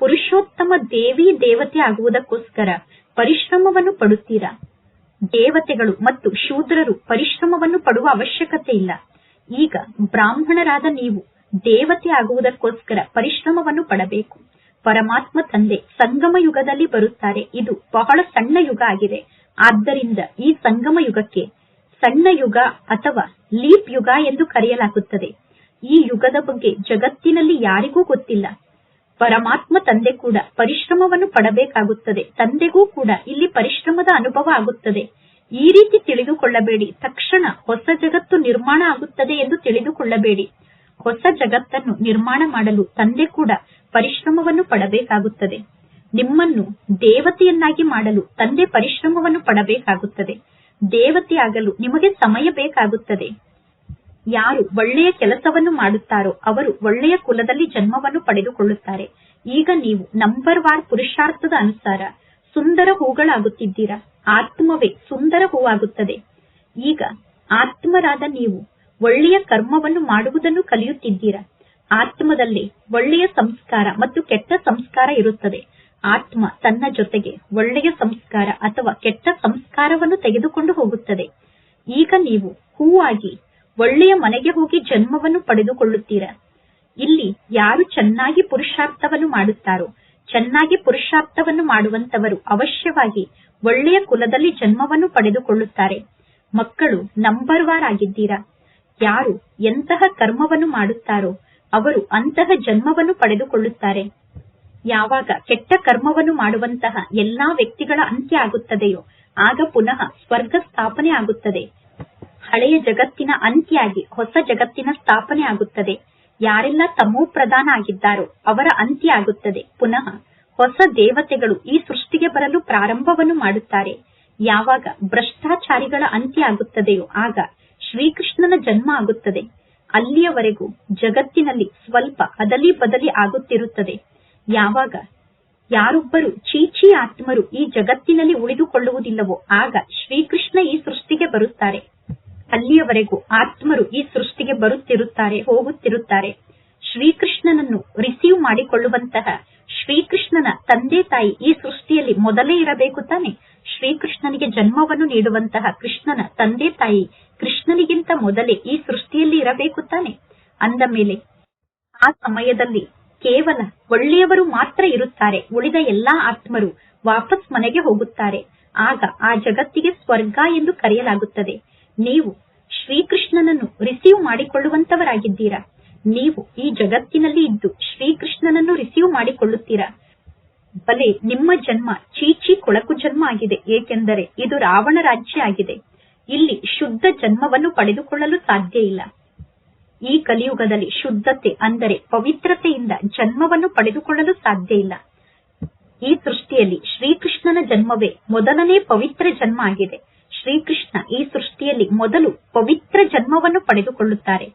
ಪುರುಷೋತ್ತಮ ದೇವಿ ದೇವತೆ ಆಗುವುದಕ್ಕೋಸ್ಕರ ಪರಿಶ್ರಮವನ್ನು ಪಡುತ್ತೀರಾ? ದೇವತೆಗಳು ಮತ್ತು ಶೂದ್ರರು ಪರಿಶ್ರಮವನ್ನು ಪಡುವ ಅವಶ್ಯಕತೆ ಇಲ್ಲ. ಈಗ ಬ್ರಾಹ್ಮಣರಾದ ನೀವು ದೇವತೆ ಆಗುವುದಕ್ಕೋಸ್ಕರ ಪರಿಶ್ರಮವನ್ನು ಪಡಬೇಕು. ಪರಮಾತ್ಮ ತಂದೆ ಸಂಗಮ ಯುಗದಲ್ಲಿ ಬರುತ್ತಾರೆ. ಇದು ಬಹಳ ಸಣ್ಣ ಯುಗ ಆಗಿದೆ. ಆದ್ದರಿಂದ ಈ ಸಂಗಮ ಯುಗಕ್ಕೆ ಸಣ್ಣ ಯುಗ ಅಥವಾ ಲೀಪ್ ಯುಗ ಎಂದು ಕರೆಯಲಾಗುತ್ತದೆ. ಈ ಯುಗದ ಬಗ್ಗೆ ಜಗತ್ತಿನಲ್ಲಿ ಯಾರಿಗೂ ಗೊತ್ತಿಲ್ಲ. ಪರಮಾತ್ಮ ತಂದೆ ಕೂಡ ಪರಿಶ್ರಮವನ್ನು ಪಡಬೇಕಾಗುತ್ತದೆ. ತಂದೆಗೂ ಕೂಡ ಇಲ್ಲಿ ಪರಿಶ್ರಮದ ಅನುಭವ ಆಗುತ್ತದೆ. ಈ ರೀತಿ ತಿಳಿದುಕೊಳ್ಳಬೇಡಿ. ತಕ್ಷಣ ಹೊಸ ಜಗತ್ತು ನಿರ್ಮಾಣ ಆಗುತ್ತದೆ ಎಂದು ತಿಳಿದುಕೊಳ್ಳಬೇಡಿ. ಹೊಸ ಜಗತ್ತನ್ನು ನಿರ್ಮಾಣ ಮಾಡಲು ತಂದೆ ಕೂಡ ಪರಿಶ್ರಮವನ್ನು ಪಡಬೇಕಾಗುತ್ತದೆ. ನಿಮ್ಮನ್ನು ದೇವತೆಯನ್ನಾಗಿ ಮಾಡಲು ತಂದೆ ಪರಿಶ್ರಮವನ್ನು ಪಡಬೇಕಾಗುತ್ತದೆ. ದೇವತೆಯಾಗಲು ನಿಮಗೆ ಸಮಯ ಬೇಕಾಗುತ್ತದೆ. ಯಾರು ಒಳ್ಳೆಯ ಕೆಲಸವನ್ನು ಮಾಡುತ್ತಾರೋ ಅವರು ಒಳ್ಳೆಯ ಕುಲದಲ್ಲಿ ಜನ್ಮವನ್ನು ಪಡೆದುಕೊಳ್ಳುತ್ತಾರೆ. ಈಗ ನೀವು ನಂಬರ್ ವಾರ್ ಪುರುಷಾರ್ಥದ ಅನುಸಾರ ಸುಂದರ ಹೂಗಳಾಗುತ್ತಿದ್ದೀರಾ? ಆತ್ಮವೇ ಸುಂದರ ಹೂವಾಗುತ್ತದೆ. ಈಗ ಆತ್ಮರಾದ ನೀವು ಒಳ್ಳೆಯ ಕರ್ಮವನ್ನು ಮಾಡುವುದನ್ನು ಕಲಿಯುತ್ತಿದ್ದೀರಾ? ಆತ್ಮದಲ್ಲಿ ಒಳ್ಳೆಯ ಸಂಸ್ಕಾರ ಮತ್ತು ಕೆಟ್ಟ ಸಂಸ್ಕಾರ ಇರುತ್ತದೆ. ಆತ್ಮ ತನ್ನ ಜೊತೆಗೆ ಒಳ್ಳೆಯ ಸಂಸ್ಕಾರ ಅಥವಾ ಕೆಟ್ಟ ಸಂಸ್ಕಾರವನ್ನು ತೆಗೆದುಕೊಂಡು ಹೋಗುತ್ತದೆ. ಈಗ ನೀವು ಹೂವಾಗಿ ಒಳ್ಳೆಯ ಮನೆಗೆ ಹೋಗಿ ಜನ್ಮವನ್ನು ಪಡೆದುಕೊಳ್ಳುತ್ತೀರ? ಇಲ್ಲಿ ಯಾರು ಚೆನ್ನಾಗಿ ಪುರುಷಾರ್ಥವನ್ನು ಮಾಡುತ್ತಾರೋ, ಚೆನ್ನಾಗಿ ಪುರುಷಾರ್ಥವನ್ನು ಮಾಡುವಂತವರು ಅವಶ್ಯವಾಗಿ ಒಳ್ಳೆಯ ಕುಲದಲ್ಲಿ ಜನ್ಮವನ್ನು ಪಡೆದುಕೊಳ್ಳುತ್ತಾರೆ. ಮಕ್ಕಳು ನಂಬರ್ ವಾರ್ ಆಗಿದ್ದೀರಾ? ಯಾರು ಎಂತಹ ಕರ್ಮವನ್ನು ಮಾಡುತ್ತಾರೋ, ಅವರು ಅಂತಹ ಜನ್ಮವನ್ನು ಪಡೆದುಕೊಳ್ಳುತ್ತಾರೆ. ಯಾವಾಗ ಕೆಟ್ಟ ಕರ್ಮವನ್ನು ಮಾಡುವಂತಹ ಎಲ್ಲಾ ವ್ಯಕ್ತಿಗಳ ಅಂತ್ಯ ಆಗುತ್ತದೆಯೋ, ಆಗ ಪುನಃ ಸ್ವರ್ಗ ಸ್ಥಾಪನೆ ಆಗುತ್ತದೆ. ಹಳೆಯ ಜಗತ್ತಿನ ಅಂತ್ಯಾಗಿ, ಹೊಸ ಜಗತ್ತಿನ ಸ್ಥಾಪನೆ ಆಗುತ್ತದೆ. ಯಾರೆಲ್ಲ ತಮೋ ಪ್ರಧಾನ ಆಗಿದ್ದಾರೋ ಅವರ ಅಂತ್ಯ ಆಗುತ್ತದೆ. ಪುನಃ ಹೊಸ ದೇವತೆಗಳು ಈ ಸೃಷ್ಟಿಗೆ ಬರಲು ಪ್ರಾರಂಭವನ್ನು ಮಾಡುತ್ತಾರೆ. ಯಾವಾಗ ಭ್ರಷ್ಟಾಚಾರಿಗಳ ಅಂತ್ಯ ಆಗುತ್ತದೆಯೋ ಆಗ ಶ್ರೀಕೃಷ್ಣನ ಜನ್ಮ ಆಗುತ್ತದೆ. ಅಲ್ಲಿಯವರೆಗೂ ಜಗತ್ತಿನಲ್ಲಿ ಸ್ವಲ್ಪ ಅದಲಿ ಬದಲಿ ಆಗುತ್ತಿರುತ್ತದೆ. ಯಾವಾಗ ಯಾರೊಬ್ಬರು ಚೀಚಿ ಆತ್ಮರು ಈ ಜಗತ್ತಿನಲ್ಲಿ ಉಳಿದುಕೊಳ್ಳುವುದಿಲ್ಲವೋ ಆಗ ಶ್ರೀಕೃಷ್ಣ ಈ ಸೃಷ್ಟಿಗೆ ಬರುತ್ತಾರೆ. ಅಲ್ಲಿಯವರೆಗೂ ಆತ್ಮರು ಈ ಸೃಷ್ಟಿಗೆ ಬರುತ್ತಿರುತ್ತಾರೆ, ಹೋಗುತ್ತಿರುತ್ತಾರೆ. ಶ್ರೀಕೃಷ್ಣನನ್ನು ರಿಸೀವ್ ಮಾಡಿಕೊಳ್ಳುವಂತಹ ಶ್ರೀಕೃಷ್ಣನ ತಂದೆ ತಾಯಿ ಈ ಸೃಷ್ಟಿಯಲ್ಲಿ ಮೊದಲೇ ಇರಬೇಕು ತಾನೆ? ಶ್ರೀಕೃಷ್ಣನಿಗೆ ಜನ್ಮವನ್ನು ನೀಡುವಂತಹ ಕೃಷ್ಣನ ತಂದೆ ತಾಯಿ ಕೃಷ್ಣನಿಗಿಂತ ಮೊದಲೇ ಈ ಸೃಷ್ಟಿಯಲ್ಲಿ ಇರಬೇಕು ತಾನೆ? ಅಂದ ಮೇಲೆ ಆ ಸಮಯದಲ್ಲಿ ಕೇವಲ ಒಳ್ಳೆಯವರು ಮಾತ್ರ ಇರುತ್ತಾರೆ, ಉಳಿದ ಎಲ್ಲಾ ಆತ್ಮರು ವಾಪಸ್ ಮನೆಗೆ ಹೋಗುತ್ತಾರೆ. ಆಗ ಆ ಜಗತ್ತಿಗೆ ಸ್ವರ್ಗ ಎಂದು ಕರೆಯಲಾಗುತ್ತದೆ. ನೀವು ಶ್ರೀಕೃಷ್ಣನನ್ನು ರಿಸೀವ್ ಮಾಡಿಕೊಳ್ಳುವಂತವರಾಗಿದ್ದೀರಾ. ನೀವು ಈ ಜಗತ್ತಿನಲ್ಲಿ ಇದ್ದು ಶ್ರೀಕೃಷ್ಣನನ್ನು ರಿಸೀವ್ ಮಾಡಿಕೊಳ್ಳುತ್ತೀರಾ. ಬಲೆ, ನಿಮ್ಮ ಜನ್ಮ ಚೀಚಿ ಕೊಳಕು ಜನ್ಮ ಆಗಿದೆ, ಏಕೆಂದರೆ ಇದು ರಾವಣ ರಾಜ್ಯ ಆಗಿದೆ. ಇಲ್ಲಿ ಶುದ್ಧ ಜನ್ಮವನ್ನು ಪಡೆದುಕೊಳ್ಳಲು ಸಾಧ್ಯ ಇಲ್ಲ. ಈ ಕಲಿಯುಗದಲ್ಲಿ ಶುದ್ಧತೆ ಅಂದರೆ ಪವಿತ್ರತೆಯಿಂದ ಜನ್ಮವನ್ನು ಪಡೆದುಕೊಳ್ಳಲು ಸಾಧ್ಯ ಇಲ್ಲ. ಈ ಸೃಷ್ಟಿಯಲ್ಲಿ ಶ್ರೀಕೃಷ್ಣನ ಜನ್ಮವೇ ಮೊದಲನೇ ಪವಿತ್ರ ಜನ್ಮ ಆಗಿದೆ. ಶ್ರೀಕೃಷ್ಣ ಈ ಸೃಷ್ಟಿಯಲ್ಲಿ ಮೊದಲು ಪವಿತ್ರ ಜನ್ಮವನ್ನು ಪಡೆದುಕೊಳ್ಳುತ್ತಾರೆ.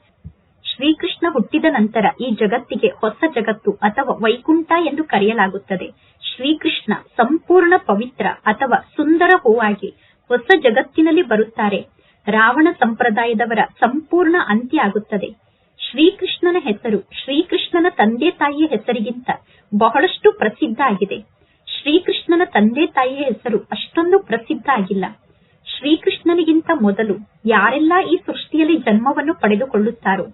ಶ್ರೀಕೃಷ್ಣ ಹುಟ್ಟಿದ ನಂತರ ಈ ಜಗತ್ತಿಗೆ ಹೊಸ ಜಗತ್ತು ಅಥವಾ ವೈಕುಂಠ ಎಂದು ಕರೆಯಲಾಗುತ್ತದೆ. ಶ್ರೀಕೃಷ್ಣ ಸಂಪೂರ್ಣ ಪವಿತ್ರ ಅಥವಾ ಸುಂದರ ಹೂವಾಗಿ ಹೊಸ ಜಗತ್ತಿನಲ್ಲಿ ಬರುತ್ತಾರೆ. ರಾವಣ ಸಂಪ್ರದಾಯದವರ ಸಂಪೂರ್ಣ ಅಂತ್ಯ ಆಗುತ್ತದೆ. ಶ್ರೀಕೃಷ್ಣನ ಹೆಸರು ಶ್ರೀಕೃಷ್ಣನ ತಂದೆ ತಾಯಿಯ ಹೆಸರಿಗಿಂತ ಬಹಳಷ್ಟು ಪ್ರಸಿದ್ಧ ಆಗಿದೆ. ಶ್ರೀಕೃಷ್ಣನ ತಂದೆ ತಾಯಿಯ ಹೆಸರು ಅಷ್ಟೊಂದು ಪ್ರಸಿದ್ಧ ಆಗಿಲ್ಲ. ಶ್ರೀಕೃಷ್ಣನಿಗಿಂತ ಮೊದಲು ಯಾರೆಲ್ಲ ಈ ಸೃಷ್ಟಿಯಲ್ಲಿ ಜನ್ಮವನ್ನು ಪಡೆದುಕೊಳ್ಳುತ್ತಾರೋ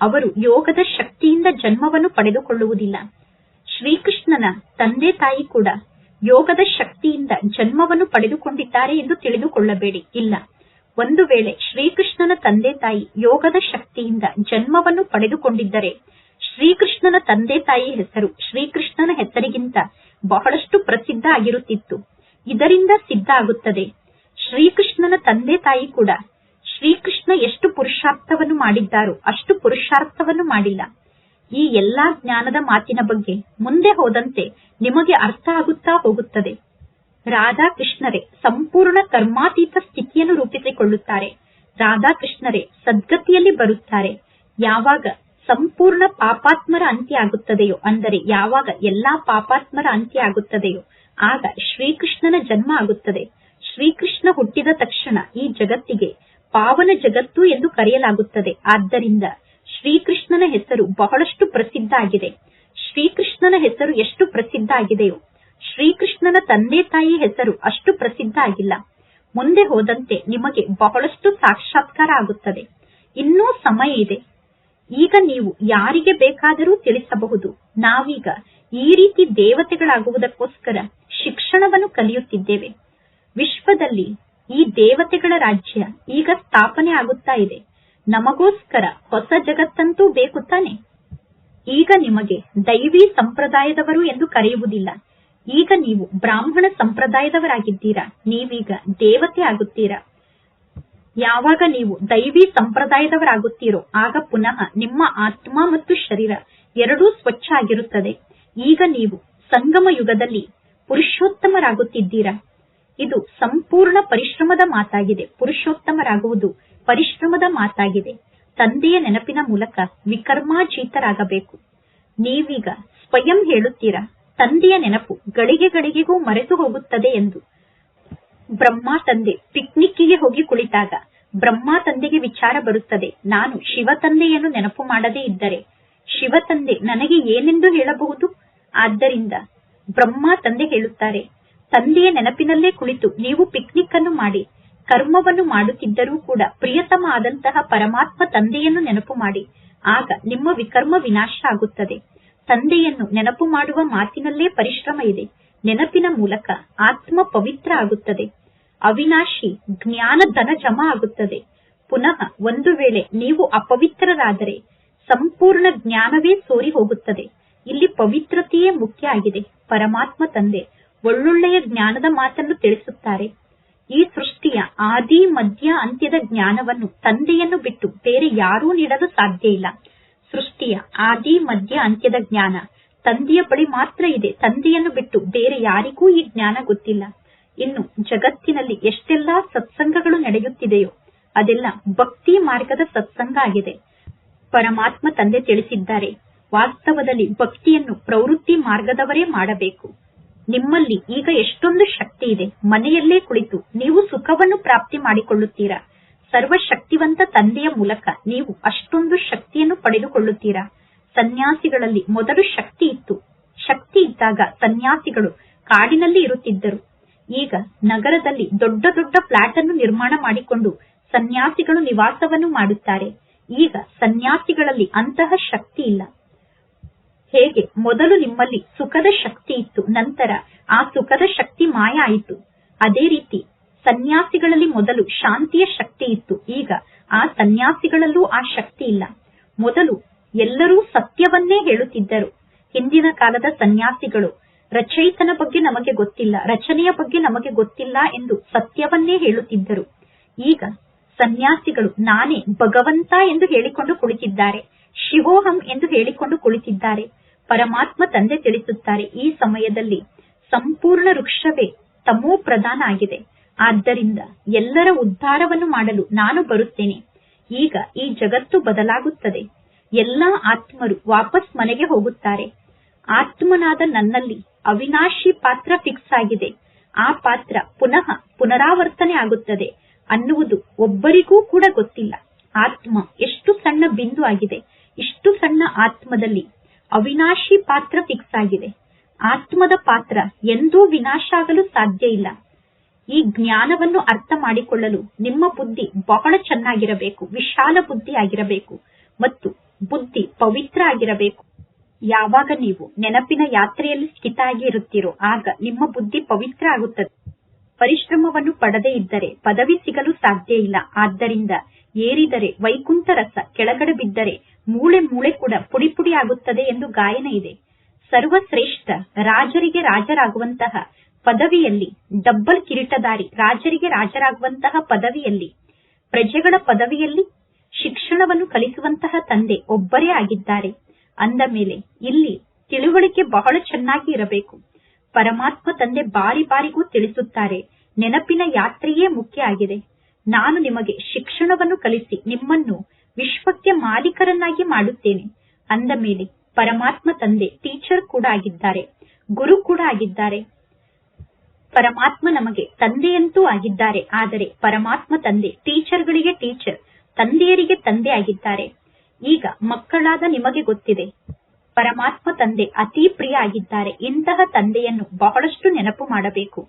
ಅವರು ಯೋಗದ ಶಕ್ತಿಯಿಂದ ಜನ್ಮವನ್ನು ಪಡೆದುಕೊಳ್ಳುವುದಿಲ್ಲ. ಶ್ರೀಕೃಷ್ಣನ ತಂದೆ ತಾಯಿ ಕೂಡ ಯೋಗದ ಶಕ್ತಿಯಿಂದ ಜನ್ಮವನ್ನು ಪಡೆದುಕೊಂಡಿದ್ದಾರೆ ಎಂದು ತಿಳಿದುಕೊಳ್ಳಬೇಡಿ. ಇಲ್ಲ. ಒಂದು ವೇಳೆ ಶ್ರೀಕೃಷ್ಣನ ತಂದೆ ತಾಯಿ ಯೋಗದ ಶಕ್ತಿಯಿಂದ ಜನ್ಮವನ್ನು ಪಡೆದುಕೊಂಡಿದ್ದರೆ ಶ್ರೀಕೃಷ್ಣನ ತಂದೆ ತಾಯಿ ಹೆಸರು ಶ್ರೀಕೃಷ್ಣನ ಹೆಸರಿಗಿಂತ ಬಹಳಷ್ಟು ಪ್ರಸಿದ್ಧ ಆಗಿರುತ್ತಿತ್ತು. ಇದರಿಂದ ಸಿದ್ಧ ಆಗುತ್ತದೆ. ಶ್ರೀಕೃಷ್ಣನ ತಂದೆ ತಾಯಿ ಕೂಡ. ಶ್ರೀಕೃಷ್ಣ ಎಷ್ಟು ಪುರುಷಾರ್ಥವನ್ನು ಮಾಡಿದ್ದಾರೋ ಅಷ್ಟು ಪುರುಷಾರ್ಥವನ್ನು ಮಾಡಿಲ್ಲ. ಈ ಎಲ್ಲಾ ಜ್ಞಾನದ ಮಾತಿನ ಬಗ್ಗೆ ಮುಂದೆ ಹೋದಂತೆ ನಿಮಗೆ ಅರ್ಥ ಆಗುತ್ತಾ ಹೋಗುತ್ತದೆ. ರಾಧಾಕೃಷ್ಣರೇ ಸಂಪೂರ್ಣ ಕರ್ಮಾತೀತ ಸ್ಥಿತಿಯನ್ನು ರೂಪಿಸಿಕೊಳ್ಳುತ್ತಾರೆ. ರಾಧಾಕೃಷ್ಣರೇ ಸದ್ಗತಿಯಲ್ಲಿ ಬರುತ್ತಾರೆ. ಯಾವಾಗ ಸಂಪೂರ್ಣ ಪಾಪಾತ್ಮರ ಅಂತ್ಯ ಆಗುತ್ತದೆಯೋ, ಅಂದರೆ ಯಾವಾಗ ಎಲ್ಲಾ ಪಾಪಾತ್ಮರ ಅಂತ್ಯ ಆಗುತ್ತದೆಯೋ, ಆಗ ಶ್ರೀಕೃಷ್ಣನ ಜನ್ಮ ಆಗುತ್ತದೆ. ಶ್ರೀಕೃಷ್ಣ ಹುಟ್ಟಿದ ತಕ್ಷಣ ಈ ಜಗತ್ತಿಗೆ ಪಾವನ ಜಗತ್ತು ಎಂದು ಕರೆಯಲಾಗುತ್ತದೆ. ಆದ್ದರಿಂದ ಶ್ರೀಕೃಷ್ಣನ ಹೆಸರು ಬಹಳಷ್ಟು ಪ್ರಸಿದ್ಧ ಆಗಿದೆ ಶ್ರೀಕೃಷ್ಣನ ಹೆಸರು ಎಷ್ಟು ಪ್ರಸಿದ್ಧ ಆಗಿದೆಯೋ ಶ್ರೀಕೃಷ್ಣನ ತಂದೆ ತಾಯಿ ಹೆಸರು ಅಷ್ಟು ಪ್ರಸಿದ್ಧ ಆಗಿಲ್ಲ. ಮುಂದೆ ಹೋದಂತೆ ನಿಮಗೆ ಬಹಳಷ್ಟು ಸಾಕ್ಷಾತ್ಕಾರ ಆಗುತ್ತದೆ. ಇನ್ನೂ ಸಮಯ ಇದೆ. ಈಗ ನೀವು ಯಾರಿಗೆ ಬೇಕಾದರೂ ತಿಳಿಸಬಹುದು. ನಾವೀಗ ಈ ರೀತಿ ದೇವತೆಗಳಾಗುವುದಕ್ಕೋಸ್ಕರ ಶಿಕ್ಷಣವನ್ನು ಕಲಿಯುತ್ತಿದ್ದೇವೆ. ವಿಶ್ವದಲ್ಲಿ ಈ ದೇವತೆಗಳ ರಾಜ್ಯ ಈಗ ಸ್ಥಾಪನೆ ಆಗುತ್ತಾ ಇದೆ. ನಮಗೋಸ್ಕರ ಹೊಸ ಜಗತ್ತಂತೂ ಬೇಕು ತಾನೆ? ಈಗ ನಿಮಗೆ ದೈವಿ ಸಂಪ್ರದಾಯದವರು ಎಂದು ಕರೆಯುವುದಿಲ್ಲ. ಈಗ ನೀವು ಬ್ರಾಹ್ಮಣ ಸಂಪ್ರದಾಯದವರಾಗಿದ್ದೀರಾ? ನೀವೀಗ ದೇವತೆ ಆಗುತ್ತೀರಾ? ಯಾವಾಗ ನೀವು ದೈವಿ ಸಂಪ್ರದಾಯದವರಾಗುತ್ತೀರೋ, ಆಗ ಪುನಃ ನಿಮ್ಮ ಆತ್ಮ ಮತ್ತು ಶರೀರ ಎರಡೂ ಸ್ವಚ್ಛ ಆಗಿರುತ್ತದೆ. ಈಗ ನೀವು ಸಂಗಮ ಯುಗದಲ್ಲಿ ಪುರುಷೋತ್ತಮರಾಗುತ್ತಿದ್ದೀರಾ? ಇದು ಸಂಪೂರ್ಣ ಪರಿಶ್ರಮದ ಮಾತಾಗಿದೆ, ಪುರುಷೋತ್ತಮರಾಗುವುದು ಪರಿಶ್ರಮದ ಮಾತಾಗಿದೆ. ತಂದೆಯ ನೆನಪಿನ ಮೂಲಕ ವಿಕರ್ಮಾಜೀತರಾಗಬೇಕು ನೀವೀಗ ಸ್ವಯಂ ಹೇಳುತ್ತೀರಾ, ತಂದೆಯ ನೆನಪು ಗಳಿಗೆ ಗಳಿಗೆಗೂ ಮರೆತು ಹೋಗುತ್ತದೆ ಎಂದು? ಬ್ರಹ್ಮ ತಂದೆ ಪಿಕ್ನಿಕ್ಕಿಗೆ ಹೋಗಿ ಕುಳಿತಾಗ ಬ್ರಹ್ಮ ತಂದೆಗೆ ವಿಚಾರ ಬರುತ್ತದೆ, ನಾನು ಶಿವ ತಂದೆಯನ್ನು ನೆನಪು ಮಾಡದೇ ಇದ್ದರೆ, ಶಿವ ತಂದೆ ನನಗೆ ಏನೆಂದು ಹೇಳಬಹುದು? ಆದ್ದರಿಂದ ಬ್ರಹ್ಮ ತಂದೆ ಹೇಳುತ್ತಾರೆ ತಂದೆಯ ನೆನಪಿನಲ್ಲೇ ಕುಳಿತು ನೀವು ಪಿಕ್ನಿಕ್ ಅನ್ನು ಮಾಡಿ, ಕರ್ಮವನ್ನು ಮಾಡುತ್ತಿದ್ದರೂ ಕೂಡ ಪ್ರಿಯತಮ ಆದಂತಹ ಪರಮಾತ್ಮ ತಂದೆಯನ್ನು ನೆನಪು ಮಾಡಿ. ಆಗ ನಿಮ್ಮ ವಿಕರ್ಮ ವಿನಾಶ ಆಗುತ್ತದೆ. ತಂದೆಯನ್ನು ನೆನಪು ಮಾಡುವ ಮಾತಿನಲ್ಲೇ ಪರಿಶ್ರಮ ಇದೆ. ನೆನಪಿನ ಮೂಲಕ ಆತ್ಮ ಪವಿತ್ರ ಆಗುತ್ತದೆ. ಅವಿನಾಶಿ ಜ್ಞಾನ ಧನ ಜಮ ಆಗುತ್ತದೆ. ಪುನಃ ಒಂದು ವೇಳೆ ನೀವು ಅಪವಿತ್ರರಾದರೆ ಸಂಪೂರ್ಣ ಜ್ಞಾನವೇ ಸೋರಿ ಹೋಗುತ್ತದೆ. ಇಲ್ಲಿ ಪವಿತ್ರತೆಯೇ ಮುಖ್ಯ ಆಗಿದೆ. ಪರಮಾತ್ಮ ತಂದೆ ಒಳ್ಳೊಳ್ಳೆಯ ಜ್ಞಾನದ ಮಾತನ್ನು ತಿಳಿಸುತ್ತಾರೆ. ಈ ಸೃಷ್ಟಿಯ ಆದಿ, ಮಧ್ಯ, ಅಂತ್ಯದ ಜ್ಞಾನವನ್ನು ತಂದೆಯನ್ನು ಬಿಟ್ಟು ಬೇರೆ ಯಾರೂ ನೀಡಲು ಸಾಧ್ಯ ಇಲ್ಲ. ಸೃಷ್ಟಿಯ ಆದಿ, ಮಧ್ಯ, ಅಂತ್ಯದ ಜ್ಞಾನ ತಂದೆಯ ಬಳಿ ಮಾತ್ರ ಇದೆ. ತಂದೆಯನ್ನು ಬಿಟ್ಟು ಬೇರೆ ಯಾರಿಗೂ ಈ ಜ್ಞಾನ ಗೊತ್ತಿಲ್ಲ. ಇನ್ನು ಜಗತ್ತಿನಲ್ಲಿ ಎಷ್ಟೆಲ್ಲಾ ಸತ್ಸಂಗಗಳು ನಡೆಯುತ್ತಿದೆಯೋ, ಅದೆಲ್ಲ ಭಕ್ತಿ ಮಾರ್ಗದ ಸತ್ಸಂಗ ಆಗಿದೆ. ಪರಮಾತ್ಮ ತಂದೆ ತಿಳಿಸಿದ್ದಾರೆ, ವಾಸ್ತವದಲ್ಲಿ ಭಕ್ತಿಯನ್ನು ಪ್ರವೃತ್ತಿ ಮಾರ್ಗದವರೇ ಮಾಡಬೇಕು. ನಿಮ್ಮಲ್ಲಿ ಈಗ ಎಷ್ಟೊಂದು ಶಕ್ತಿ ಇದೆ. ಮನೆಯಲ್ಲೇ ಕುಳಿತು ನೀವು ಸುಖವನ್ನು ಪ್ರಾಪ್ತಿ ಮಾಡಿಕೊಳ್ಳುತ್ತೀರಾ? ಸರ್ವಶಕ್ತಿವಂತ ತಂದೆಯ ಮೂಲಕ ನೀವು ಅಷ್ಟೊಂದು ಶಕ್ತಿಯನ್ನು ಪಡೆದುಕೊಳ್ಳುತ್ತೀರಾ? ಸನ್ಯಾಸಿಗಳಲ್ಲಿ ಮೊದಲು ಶಕ್ತಿ ಇತ್ತು. ಶಕ್ತಿ ಇದ್ದಾಗ ಸನ್ಯಾಸಿಗಳು ಕಾಡಿನಲ್ಲಿ ಇರುತ್ತಿದ್ದರು. ಈಗ ನಗರದಲ್ಲಿ ದೊಡ್ಡ ದೊಡ್ಡ ಫ್ಲಾಟ್ ಅನ್ನು ನಿರ್ಮಾಣ ಮಾಡಿಕೊಂಡು ಸನ್ಯಾಸಿಗಳು ನಿವಾಸವನ್ನು ಮಾಡುತ್ತಾರೆ. ಈಗ ಸನ್ಯಾಸಿಗಳಲ್ಲಿ ಅಂತಹ ಶಕ್ತಿ ಇಲ್ಲ. ಹೇಗೆ? ಮೊದಲು ನಿಮ್ಮಲ್ಲಿ ಸುಖದ ಶಕ್ತಿ ಇತ್ತು, ನಂತರ ಆ ಸುಖದ ಶಕ್ತಿ ಮಾಯ ಆಯಿತು. ಅದೇ ರೀತಿ ಸನ್ಯಾಸಿಗಳಲ್ಲಿ ಮೊದಲು ಶಾಂತಿಯ ಶಕ್ತಿ ಇತ್ತು, ಈಗ ಆ ಸನ್ಯಾಸಿಗಳಲ್ಲೂ ಆ ಶಕ್ತಿ ಇಲ್ಲ. ಮೊದಲು ಎಲ್ಲರೂ ಸತ್ಯವನ್ನೇ ಹೇಳುತ್ತಿದ್ದರು. ಹಿಂದಿನ ಕಾಲದ ಸನ್ಯಾಸಿಗಳು, ರಚಯಿತನ ಬಗ್ಗೆ ನಮಗೆ ಗೊತ್ತಿಲ್ಲ, ರಚನೆಯ ಬಗ್ಗೆ ನಮಗೆ ಗೊತ್ತಿಲ್ಲ ಎಂದು ಸತ್ಯವನ್ನೇ ಹೇಳುತ್ತಿದ್ದರು. ಈಗ ಸನ್ಯಾಸಿಗಳು ನಾನೇ ಭಗವಂತ ಎಂದು ಹೇಳಿಕೊಂಡು ಕುಳಿತಿದ್ದಾರೆ. ಶಿವೋಹಂ ಎಂದು ಹೇಳಿಕೊಂಡು ಕುಳಿತಿದ್ದಾರೆ. ಪರಮಾತ್ಮ ತಂದೆ ತಿಳಿಸುತ್ತಾರೆ, ಈ ಸಮಯದಲ್ಲಿ ಸಂಪೂರ್ಣ ವೃಕ್ಷವೇ ತಮೋ ಪ್ರಧಾನ ಆಗಿದೆ. ಆದ್ದರಿಂದ ಎಲ್ಲರ ಉದ್ಧಾರವನ್ನು ಮಾಡಲು ನಾನು ಬರುತ್ತೇನೆ. ಈಗ ಈ ಜಗತ್ತು ಬದಲಾಗುತ್ತದೆ. ಎಲ್ಲಾ ಆತ್ಮರು ವಾಪಸ್ ಮನೆಗೆ ಹೋಗುತ್ತಾರೆ. ಆತ್ಮನಾದ ನನ್ನಲ್ಲಿ ಅವಿನಾಶಿ ಪಾತ್ರ ಫಿಕ್ಸ್ ಆಗಿದೆ. ಆ ಪಾತ್ರ ಪುನಃ ಪುನರಾವರ್ತನೆ ಆಗುತ್ತದೆ ಅನ್ನುವುದು ಒಬ್ಬರಿಗೂ ಕೂಡ ಗೊತ್ತಿಲ್ಲ. ಆತ್ಮ ಎಷ್ಟು ಸಣ್ಣ ಬಿಂದು ಆಗಿದೆ. ಇಷ್ಟು ಸಣ್ಣ ಆತ್ಮದಲ್ಲಿ ಅವಿನಾಶಿ ಪಾತ್ರ ಫಿಕ್ಸ್ ಆಗಿದೆ. ಆತ್ಮದ ಪಾತ್ರ ಎಂದೂ ವಿನಾಶ ಆಗಲು ಸಾಧ್ಯ ಇಲ್ಲ. ಈ ಜ್ಞಾನವನ್ನು ಅರ್ಥ ಮಾಡಿಕೊಳ್ಳಲು ನಿಮ್ಮ ಬುದ್ಧಿ ಬಹಳ ಚೆನ್ನಾಗಿರಬೇಕು, ವಿಶಾಲ ಬುದ್ಧಿ ಆಗಿರಬೇಕು ಮತ್ತು ಬುದ್ಧಿ ಪವಿತ್ರ ಆಗಿರಬೇಕು. ಯಾವಾಗ ನೀವು ನೆನಪಿನ ಯಾತ್ರೆಯಲ್ಲಿ ಸ್ಥಿತ ಆಗಿ ಇರುತ್ತೀರೋ, ಆಗ ನಿಮ್ಮ ಬುದ್ಧಿ ಪವಿತ್ರ ಆಗುತ್ತದೆ. ಪರಿಶ್ರಮವನ್ನು ಪಡದೇ ಇದ್ದರೆ ಪದವಿ ಸಿಗಲು ಸಾಧ್ಯ ಇಲ್ಲ. ಆದ್ದರಿಂದ ಏರಿದರೆ ವೈಕುಂಠ ರಸ ಕೆಳಗಡೆ ಬಿದ್ದರೆ ಮೂಳೆ ಮೂಳೆ ಕೂಡ ಪುಡಿ ಪುಡಿ ಆಗುತ್ತದೆ ಎಂದು ಗಾಯನ ಇದೆ. ಸರ್ವಶ್ರೇಷ್ಠ ರಾಜರಿಗೆ ರಾಜರಾಗುವಂತಹ ಪದವಿಯಲ್ಲಿ, ಡಬ್ಬಲ್ ಕಿರೀಟದಾರಿ ರಾಜರಿಗೆ ರಾಜರಾಗುವಂತಹ ಪದವಿಯಲ್ಲಿ, ಪ್ರಜೆಗಳ ಪದವಿಯಲ್ಲಿ ಶಿಕ್ಷಣವನ್ನು ಕಲಿಸುವಂತಹ ತಂದೆ ಒಬ್ಬರೇ ಆಗಿದ್ದಾರೆ. ಅಂದ ಮೇಲೆ ಇಲ್ಲಿ ತಿಳುವಳಿಕೆ ಬಹಳ ಚೆನ್ನಾಗಿ ಇರಬೇಕು. ಪರಮಾತ್ಮ ತಂದೆ ಬಾರಿ ಬಾರಿಗೂ ತಿಳಿಸುತ್ತಾರೆ, ನೆನಪಿನ ಯಾತ್ರೆಯೇ ಮುಖ್ಯ ಆಗಿದೆ. ನಾನು ನಿಮಗೆ ಶಿಕ್ಷಣವನ್ನು ಕಲಿಸಿ ನಿಮ್ಮನ್ನು ವಿಶ್ವಕ್ಕೆ ಮಾಲೀಕರನ್ನಾಗಿ ಮಾಡುತ್ತೇನೆ. ಅಂದ ಮೇಲೆ ಪರಮಾತ್ಮ ತಂದೆ ಟೀಚರ್ ಕೂಡ ಆಗಿದ್ದಾರೆ. ಗುರು ಕೂಡ ಆಗಿದ್ದಾರೆ. ಪರಮಾತ್ಮ ನಮಗೆ ತಂದೆಯಂತೂ ಆಗಿದ್ದಾರೆ. ಆದರೆ ಪರಮಾತ್ಮ ತಂದೆ ಟೀಚರ್ಗಳಿಗೆ ಟೀಚರ್ ತಂದೆಯರಿಗೆ ತಂದೆ ಆಗಿದ್ದಾರೆ. ಈಗ ಮಕ್ಕಳಾದ ನಿಮಗೆ ಗೊತ್ತಿದೆ, ಪರಮಾತ್ಮ ತಂದೆ ಅತಿ ಪ್ರಿಯ ಆಗಿದ್ದಾರೆ. ಇಂತಹ ತಂದೆಯನ್ನು ಬಹಳಷ್ಟು ನೆನಪು ಮಾಡಬೇಕು.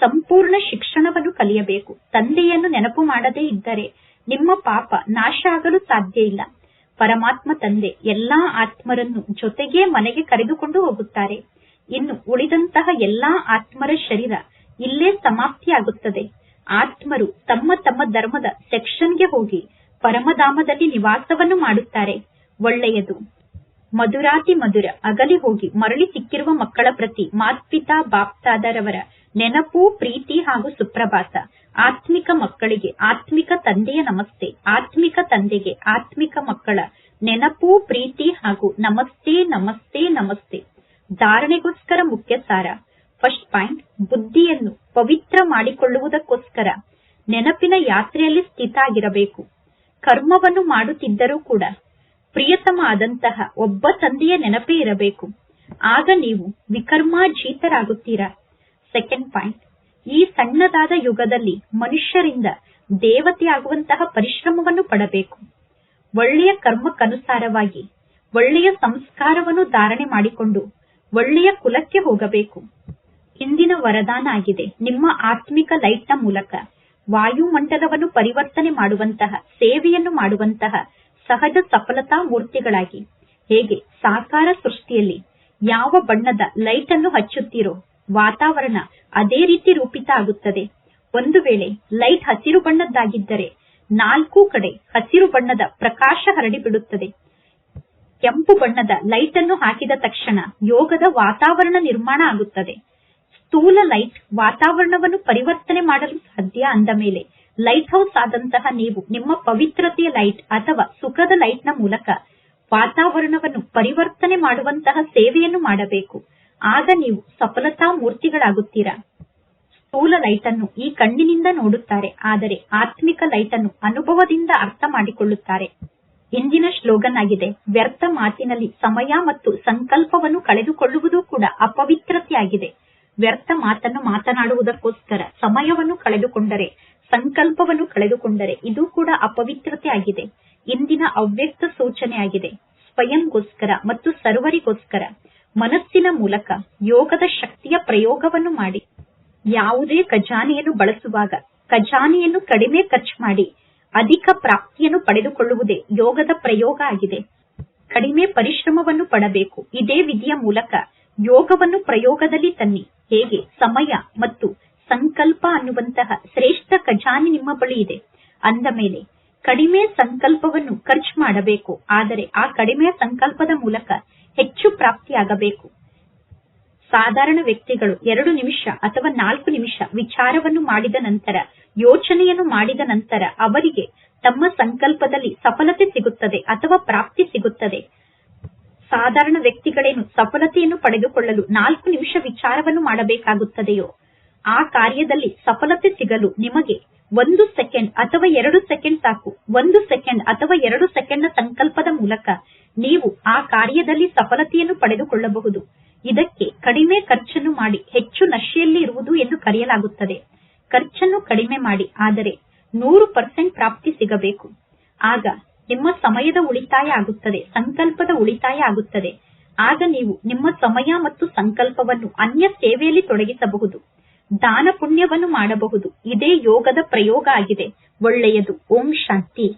ಸಂಪೂರ್ಣ ಶಿಕ್ಷಣವನ್ನು ಕಲಿಯಬೇಕು. ತಂದೆಯನ್ನು ನೆನಪು ಮಾಡದೇ ಇದ್ದರೆ ನಿಮ್ಮ ಪಾಪ ನಾಶ ಆಗಲು ಸಾಧ್ಯ ಇಲ್ಲ. ಪರಮಾತ್ಮ ತಂದೆ ಎಲ್ಲಾ ಆತ್ಮರನ್ನು ಜೊತೆಗೇ ಮನೆಗೆ ಕರೆದುಕೊಂಡು ಹೋಗುತ್ತಾರೆ. ಇನ್ನು ಉಳಿದಂತಹ ಎಲ್ಲಾ ಆತ್ಮರ ಶರೀರ ಇಲ್ಲೇ ಸಮಾಪ್ತಿಯಾಗುತ್ತದೆ. ಆತ್ಮರು ತಮ್ಮ ತಮ್ಮ ಧರ್ಮದ ಸೆಕ್ಷನ್ಗೆ ಹೋಗಿ ಪರಮಧಾಮದಲ್ಲಿ ನಿವಾಸವನ್ನು ಮಾಡುತ್ತಾರೆ. ಒಳ್ಳೆಯದು. ಮಧುರಾತಿ ಮಧುರ ಅಗಲಿ ಹೋಗಿ ಮರಳಿ ಸಿಕ್ಕಿರುವ ಮಕ್ಕಳ ಪ್ರತಿ ಮಾತ್ಪಿತಾ ಬಾಪ್ತಾದರವರ ನೆನಪು, ಪ್ರೀತಿ ಹಾಗೂ ಸುಪ್ರಭಾತ. ಆತ್ಮಿಕ ಮಕ್ಕಳಿಗೆ ಆತ್ಮಿಕ ತಂದೆಯ ನಮಸ್ತೆ. ಆತ್ಮಿಕ ತಂದೆಗೆ ಆತ್ಮಿಕ ಮಕ್ಕಳ ನೆನಪು, ಪ್ರೀತಿ ಹಾಗೂ ನಮಸ್ತೆ ನಮಸ್ತೆ ನಮಸ್ತೆ. ಧಾರಣೆಗೋಸ್ಕರ ಮುಖ್ಯ ಸಾರ. ಫಸ್ಟ್ ಪಾಯಿಂಟ್, ಬುದ್ಧಿಯನ್ನು ಪವಿತ್ರ ಮಾಡಿಕೊಳ್ಳುವುದಕ್ಕೋಸ್ಕರ ನೆನಪಿನ ಯಾತ್ರೆಯಲ್ಲಿ ಸ್ಥಿತ ಆಗಿರಬೇಕು. ಕರ್ಮವನ್ನು ಮಾಡುತ್ತಿದ್ದರೂ ಕೂಡ ಪ್ರಿಯತಮ ಆದಂತಹ ಒಬ್ಬ ತಂದೆಯ ನೆನಪೇ ಇರಬೇಕು. ಆಗ ನೀವು ವಿಕರ್ಮಾಜೀತರಾಗುತ್ತೀರಾ ಸೆಕೆಂಡ್ ಪಾಯಿಂಟ್ ಈ ಸಣ್ಣದಾದ ಯುಗದಲ್ಲಿ ಮನುಷ್ಯರಿಂದ ದೇವತೆ ಆಗುವಂತಹ ಪರಿಶ್ರಮವನ್ನು ಪಡಬೇಕು. ಒಳ್ಳೆಯ ಕರ್ಮಕ್ಕನುಸಾರವಾಗಿ, ಒಳ್ಳೆಯ ಸಂಸ್ಕಾರವನ್ನು ಧಾರಣೆ ಮಾಡಿಕೊಂಡು, ಒಳ್ಳೆಯ ಕುಲಕ್ಕೆ ಹೋಗಬೇಕು. ಇಂದಿನ ವರದಾನ ಆಗಿದೆ. ನಿಮ್ಮ ಆತ್ಮಿಕ ಲೈಟ್ನ ಮೂಲಕ ವಾಯುಮಂಡಲವನ್ನು ಪರಿವರ್ತನೆ ಮಾಡುವಂತಹ, ಸೇವೆಯನ್ನು ಮಾಡುವಂತಹ ಸಹಜ ಸಫಲತಾ ಮೂರ್ತಿಗಳಾಗಿ. ಹೇಗೆ? ಸಾಕಾರ ಸೃಷ್ಟಿಯಲ್ಲಿ. ಯಾವ ಬಣ್ಣದ ಲೈಟ್ ಅನ್ನು ಹಚ್ಚುತ್ತೀರೋ, ವಾತಾವರಣ ಅದೇ ರೀತಿ ರೂಪಿತ ಆಗುತ್ತದೆ. ಒಂದು ವೇಳೆ ಲೈಟ್ ಹಸಿರು ಬಣ್ಣದ್ದಾಗಿದ್ದರೆ, ನಾಲ್ಕು ಕಡೆ ಹಸಿರು ಬಣ್ಣದ ಪ್ರಕಾಶ ಹರಡಿಬಿಡುತ್ತದೆ. ಕೆಂಪು ಬಣ್ಣದ ಲೈಟ್ ಅನ್ನು ಹಾಕಿದ ತಕ್ಷಣ ಯೋಗದ ವಾತಾವರಣ ನಿರ್ಮಾಣ ಆಗುತ್ತದೆ. ಸ್ಥೂಲ ಲೈಟ್ ವಾತಾವರಣವನ್ನು ಪರಿವರ್ತನೆ ಮಾಡಲು ಸಾಧ್ಯ ಅಂದ ಮೇಲೆ ಲೈಟ್ ಹೌಸ್ ಆದಂತಹ ನೀವು ನಿಮ್ಮ ಪವಿತ್ರತೆಯ ಲೈಟ್ ಅಥವಾ ಸುಖದ ಲೈಟ್ನ ಮೂಲಕ ವಾತಾವರಣವನ್ನು ಪರಿವರ್ತನೆ ಮಾಡುವಂತಹ ಸೇವೆಯನ್ನು ಮಾಡಬೇಕು. ಆಗ ನೀವು ಸಫಲತಾ ಮೂರ್ತಿಗಳಾಗುತ್ತೀರಾ? ಸ್ಥೂಲ ಲೈಟ್ ಅನ್ನು ಈ ಕಣ್ಣಿನಿಂದ ನೋಡುತ್ತಾರೆ, ಆದರೆ ಆತ್ಮಿಕ ಲೈಟ್ ಅನ್ನು ಅನುಭವದಿಂದ ಅರ್ಥ ಮಾಡಿಕೊಳ್ಳುತ್ತಾರೆ. ಇಂದಿನ ಶ್ಲೋಗನ್ ಆಗಿದೆ, ವ್ಯರ್ಥ ಮಾತಿನಲ್ಲಿ ಸಮಯ ಮತ್ತು ಸಂಕಲ್ಪವನ್ನು ಕಳೆದುಕೊಳ್ಳುವುದು ಕೂಡ ಅಪವಿತ್ರತೆಯಾಗಿದೆ. ವ್ಯರ್ಥ ಮಾತನ್ನು ಮಾತನಾಡುವುದಕ್ಕೋಸ್ಕರ ಸಮಯವನ್ನು ಕಳೆದುಕೊಂಡರೆ ಸಂಕಲ್ಪವನ್ನು ಕಳೆದುಕೊಂಡರೆ ಇದು ಕೂಡ ಅಪವಿತ್ರತೆ ಆಗಿದೆ ಇಂದಿನ ಅವ್ಯಕ್ತ ಸೂಚನೆ ಆಗಿದೆ ಸ್ವಯಂಗೋಸ್ಕರ ಮತ್ತು ಸರ್ವರಿಗೋಸ್ಕರ ಮನಸ್ಸಿನ ಮೂಲಕ ಯೋಗದ ಶಕ್ತಿಯ ಪ್ರಯೋಗವನ್ನು ಮಾಡಿ. ಯಾವುದೇ ಖಜಾನೆಯನ್ನು ಬಳಸುವಾಗ ಖಜಾನೆಯನ್ನು ಕಡಿಮೆ ಖರ್ಚು ಮಾಡಿ ಅಧಿಕ ಪ್ರಾಪ್ತಿಯನ್ನು ಪಡೆದುಕೊಳ್ಳುವುದೇ ಯೋಗದ ಪ್ರಯೋಗ ಆಗಿದೆ. ಕಡಿಮೆ ಪರಿಶ್ರಮವನ್ನು ಪಡಬೇಕು. ಇದೇ ವಿಧಿಯ ಮೂಲಕ ಯೋಗವನ್ನು ಪ್ರಯೋಗದಲ್ಲಿ ತನ್ನಿ. ಹೇಗೆ? ಸಮಯ ಮತ್ತು ಸಂಕಲ್ಪ ಅನ್ನುವಂತಹ ಶ್ರೇಷ್ಠ ಖಜಾನೆ ನಿಮ್ಮ ಬಳಿ ಇದೆ. ಅಂದ ಮೇಲೆ, ಕಡಿಮೆ ಸಂಕಲ್ಪವನ್ನು ಖರ್ಚು ಮಾಡಬೇಕು. ಆದರೆ ಆ ಕಡಿಮೆ ಸಂಕಲ್ಪದ ಮೂಲಕ ಹೆಚ್ಚು ಪ್ರಾಪ್ತಿಯಾಗಬೇಕು. ಸಾಧಾರಣ ವ್ಯಕ್ತಿಗಳು ಎರಡು ನಿಮಿಷ ಅಥವಾ ನಾಲ್ಕು ನಿಮಿಷ ವಿಚಾರವನ್ನು ಮಾಡಿದ ನಂತರ, ಯೋಚನೆಯನ್ನು ಮಾಡಿದ ನಂತರ ಅವರಿಗೆ ತಮ್ಮ ಸಂಕಲ್ಪದಲ್ಲಿ ಸಫಲತೆ ಸಿಗುತ್ತದೆ ಅಥವಾ ಪ್ರಾಪ್ತಿ ಸಿಗುತ್ತದೆ. ಸಾಧಾರಣ ವ್ಯಕ್ತಿಗಳೇನು ಸಫಲತೆಯನ್ನು ಪಡೆದುಕೊಳ್ಳಲು ನಾಲ್ಕು ನಿಮಿಷ ವಿಚಾರವನ್ನು ಮಾಡಬೇಕಾಗುತ್ತದೆಯೋ ಆ ಕಾರ್ಯದಲ್ಲಿ ಸಫಲತೆ ಸಿಗಲು ನಿಮಗೆ ಒಂದು ಸೆಕೆಂಡ್ ಅಥವಾ ಎರಡು ಸೆಕೆಂಡ್ ಸಾಕು. ಒಂದು ಸೆಕೆಂಡ್ ಅಥವಾ ಎರಡು ಸೆಕೆಂಡ್ನ ಸಂಕಲ್ಪದ ಮೂಲಕ ನೀವು ಆ ಕಾರ್ಯದಲ್ಲಿ ಸಫಲತೆಯನ್ನು ಪಡೆದುಕೊಳ್ಳಬಹುದು. ಇದಕ್ಕೆ ಕಡಿಮೆ ಖರ್ಚನ್ನು ಮಾಡಿ, ಹೆಚ್ಚು ನಶೆಯಲ್ಲಿ ಇರುವುದು ಎಂದು ಕರೆಯಲಾಗುತ್ತದೆ. ಖರ್ಚನ್ನು ಕಡಿಮೆ ಮಾಡಿ, ಆದರೆ ನೂರು ಪರ್ಸೆಂಟ್ ಪ್ರಾಪ್ತಿ ಸಿಗಬೇಕು. ಆಗ ನಿಮ್ಮ ಸಮಯದ ಉಳಿತಾಯ ಆಗುತ್ತದೆ, ಸಂಕಲ್ಪದ ಉಳಿತಾಯ ಆಗುತ್ತದೆ. ಆಗ ನೀವು ನಿಮ್ಮ ಸಮಯ ಮತ್ತು ಸಂಕಲ್ಪವನ್ನು ಅನ್ಯ ಸೇವೆಯಲ್ಲಿ ತೊಡಗಿಸಬಹುದು. ದಾನ ಪುಣ್ಯವನ್ನು ಮಾಡಬಹುದು. ಇದೇ ಯೋಗದ ಪ್ರಯೋಗ ಆಗಿದೆ. ಒಳ್ಳೆಯದು. ಓಂ ಶಾಂತಿ.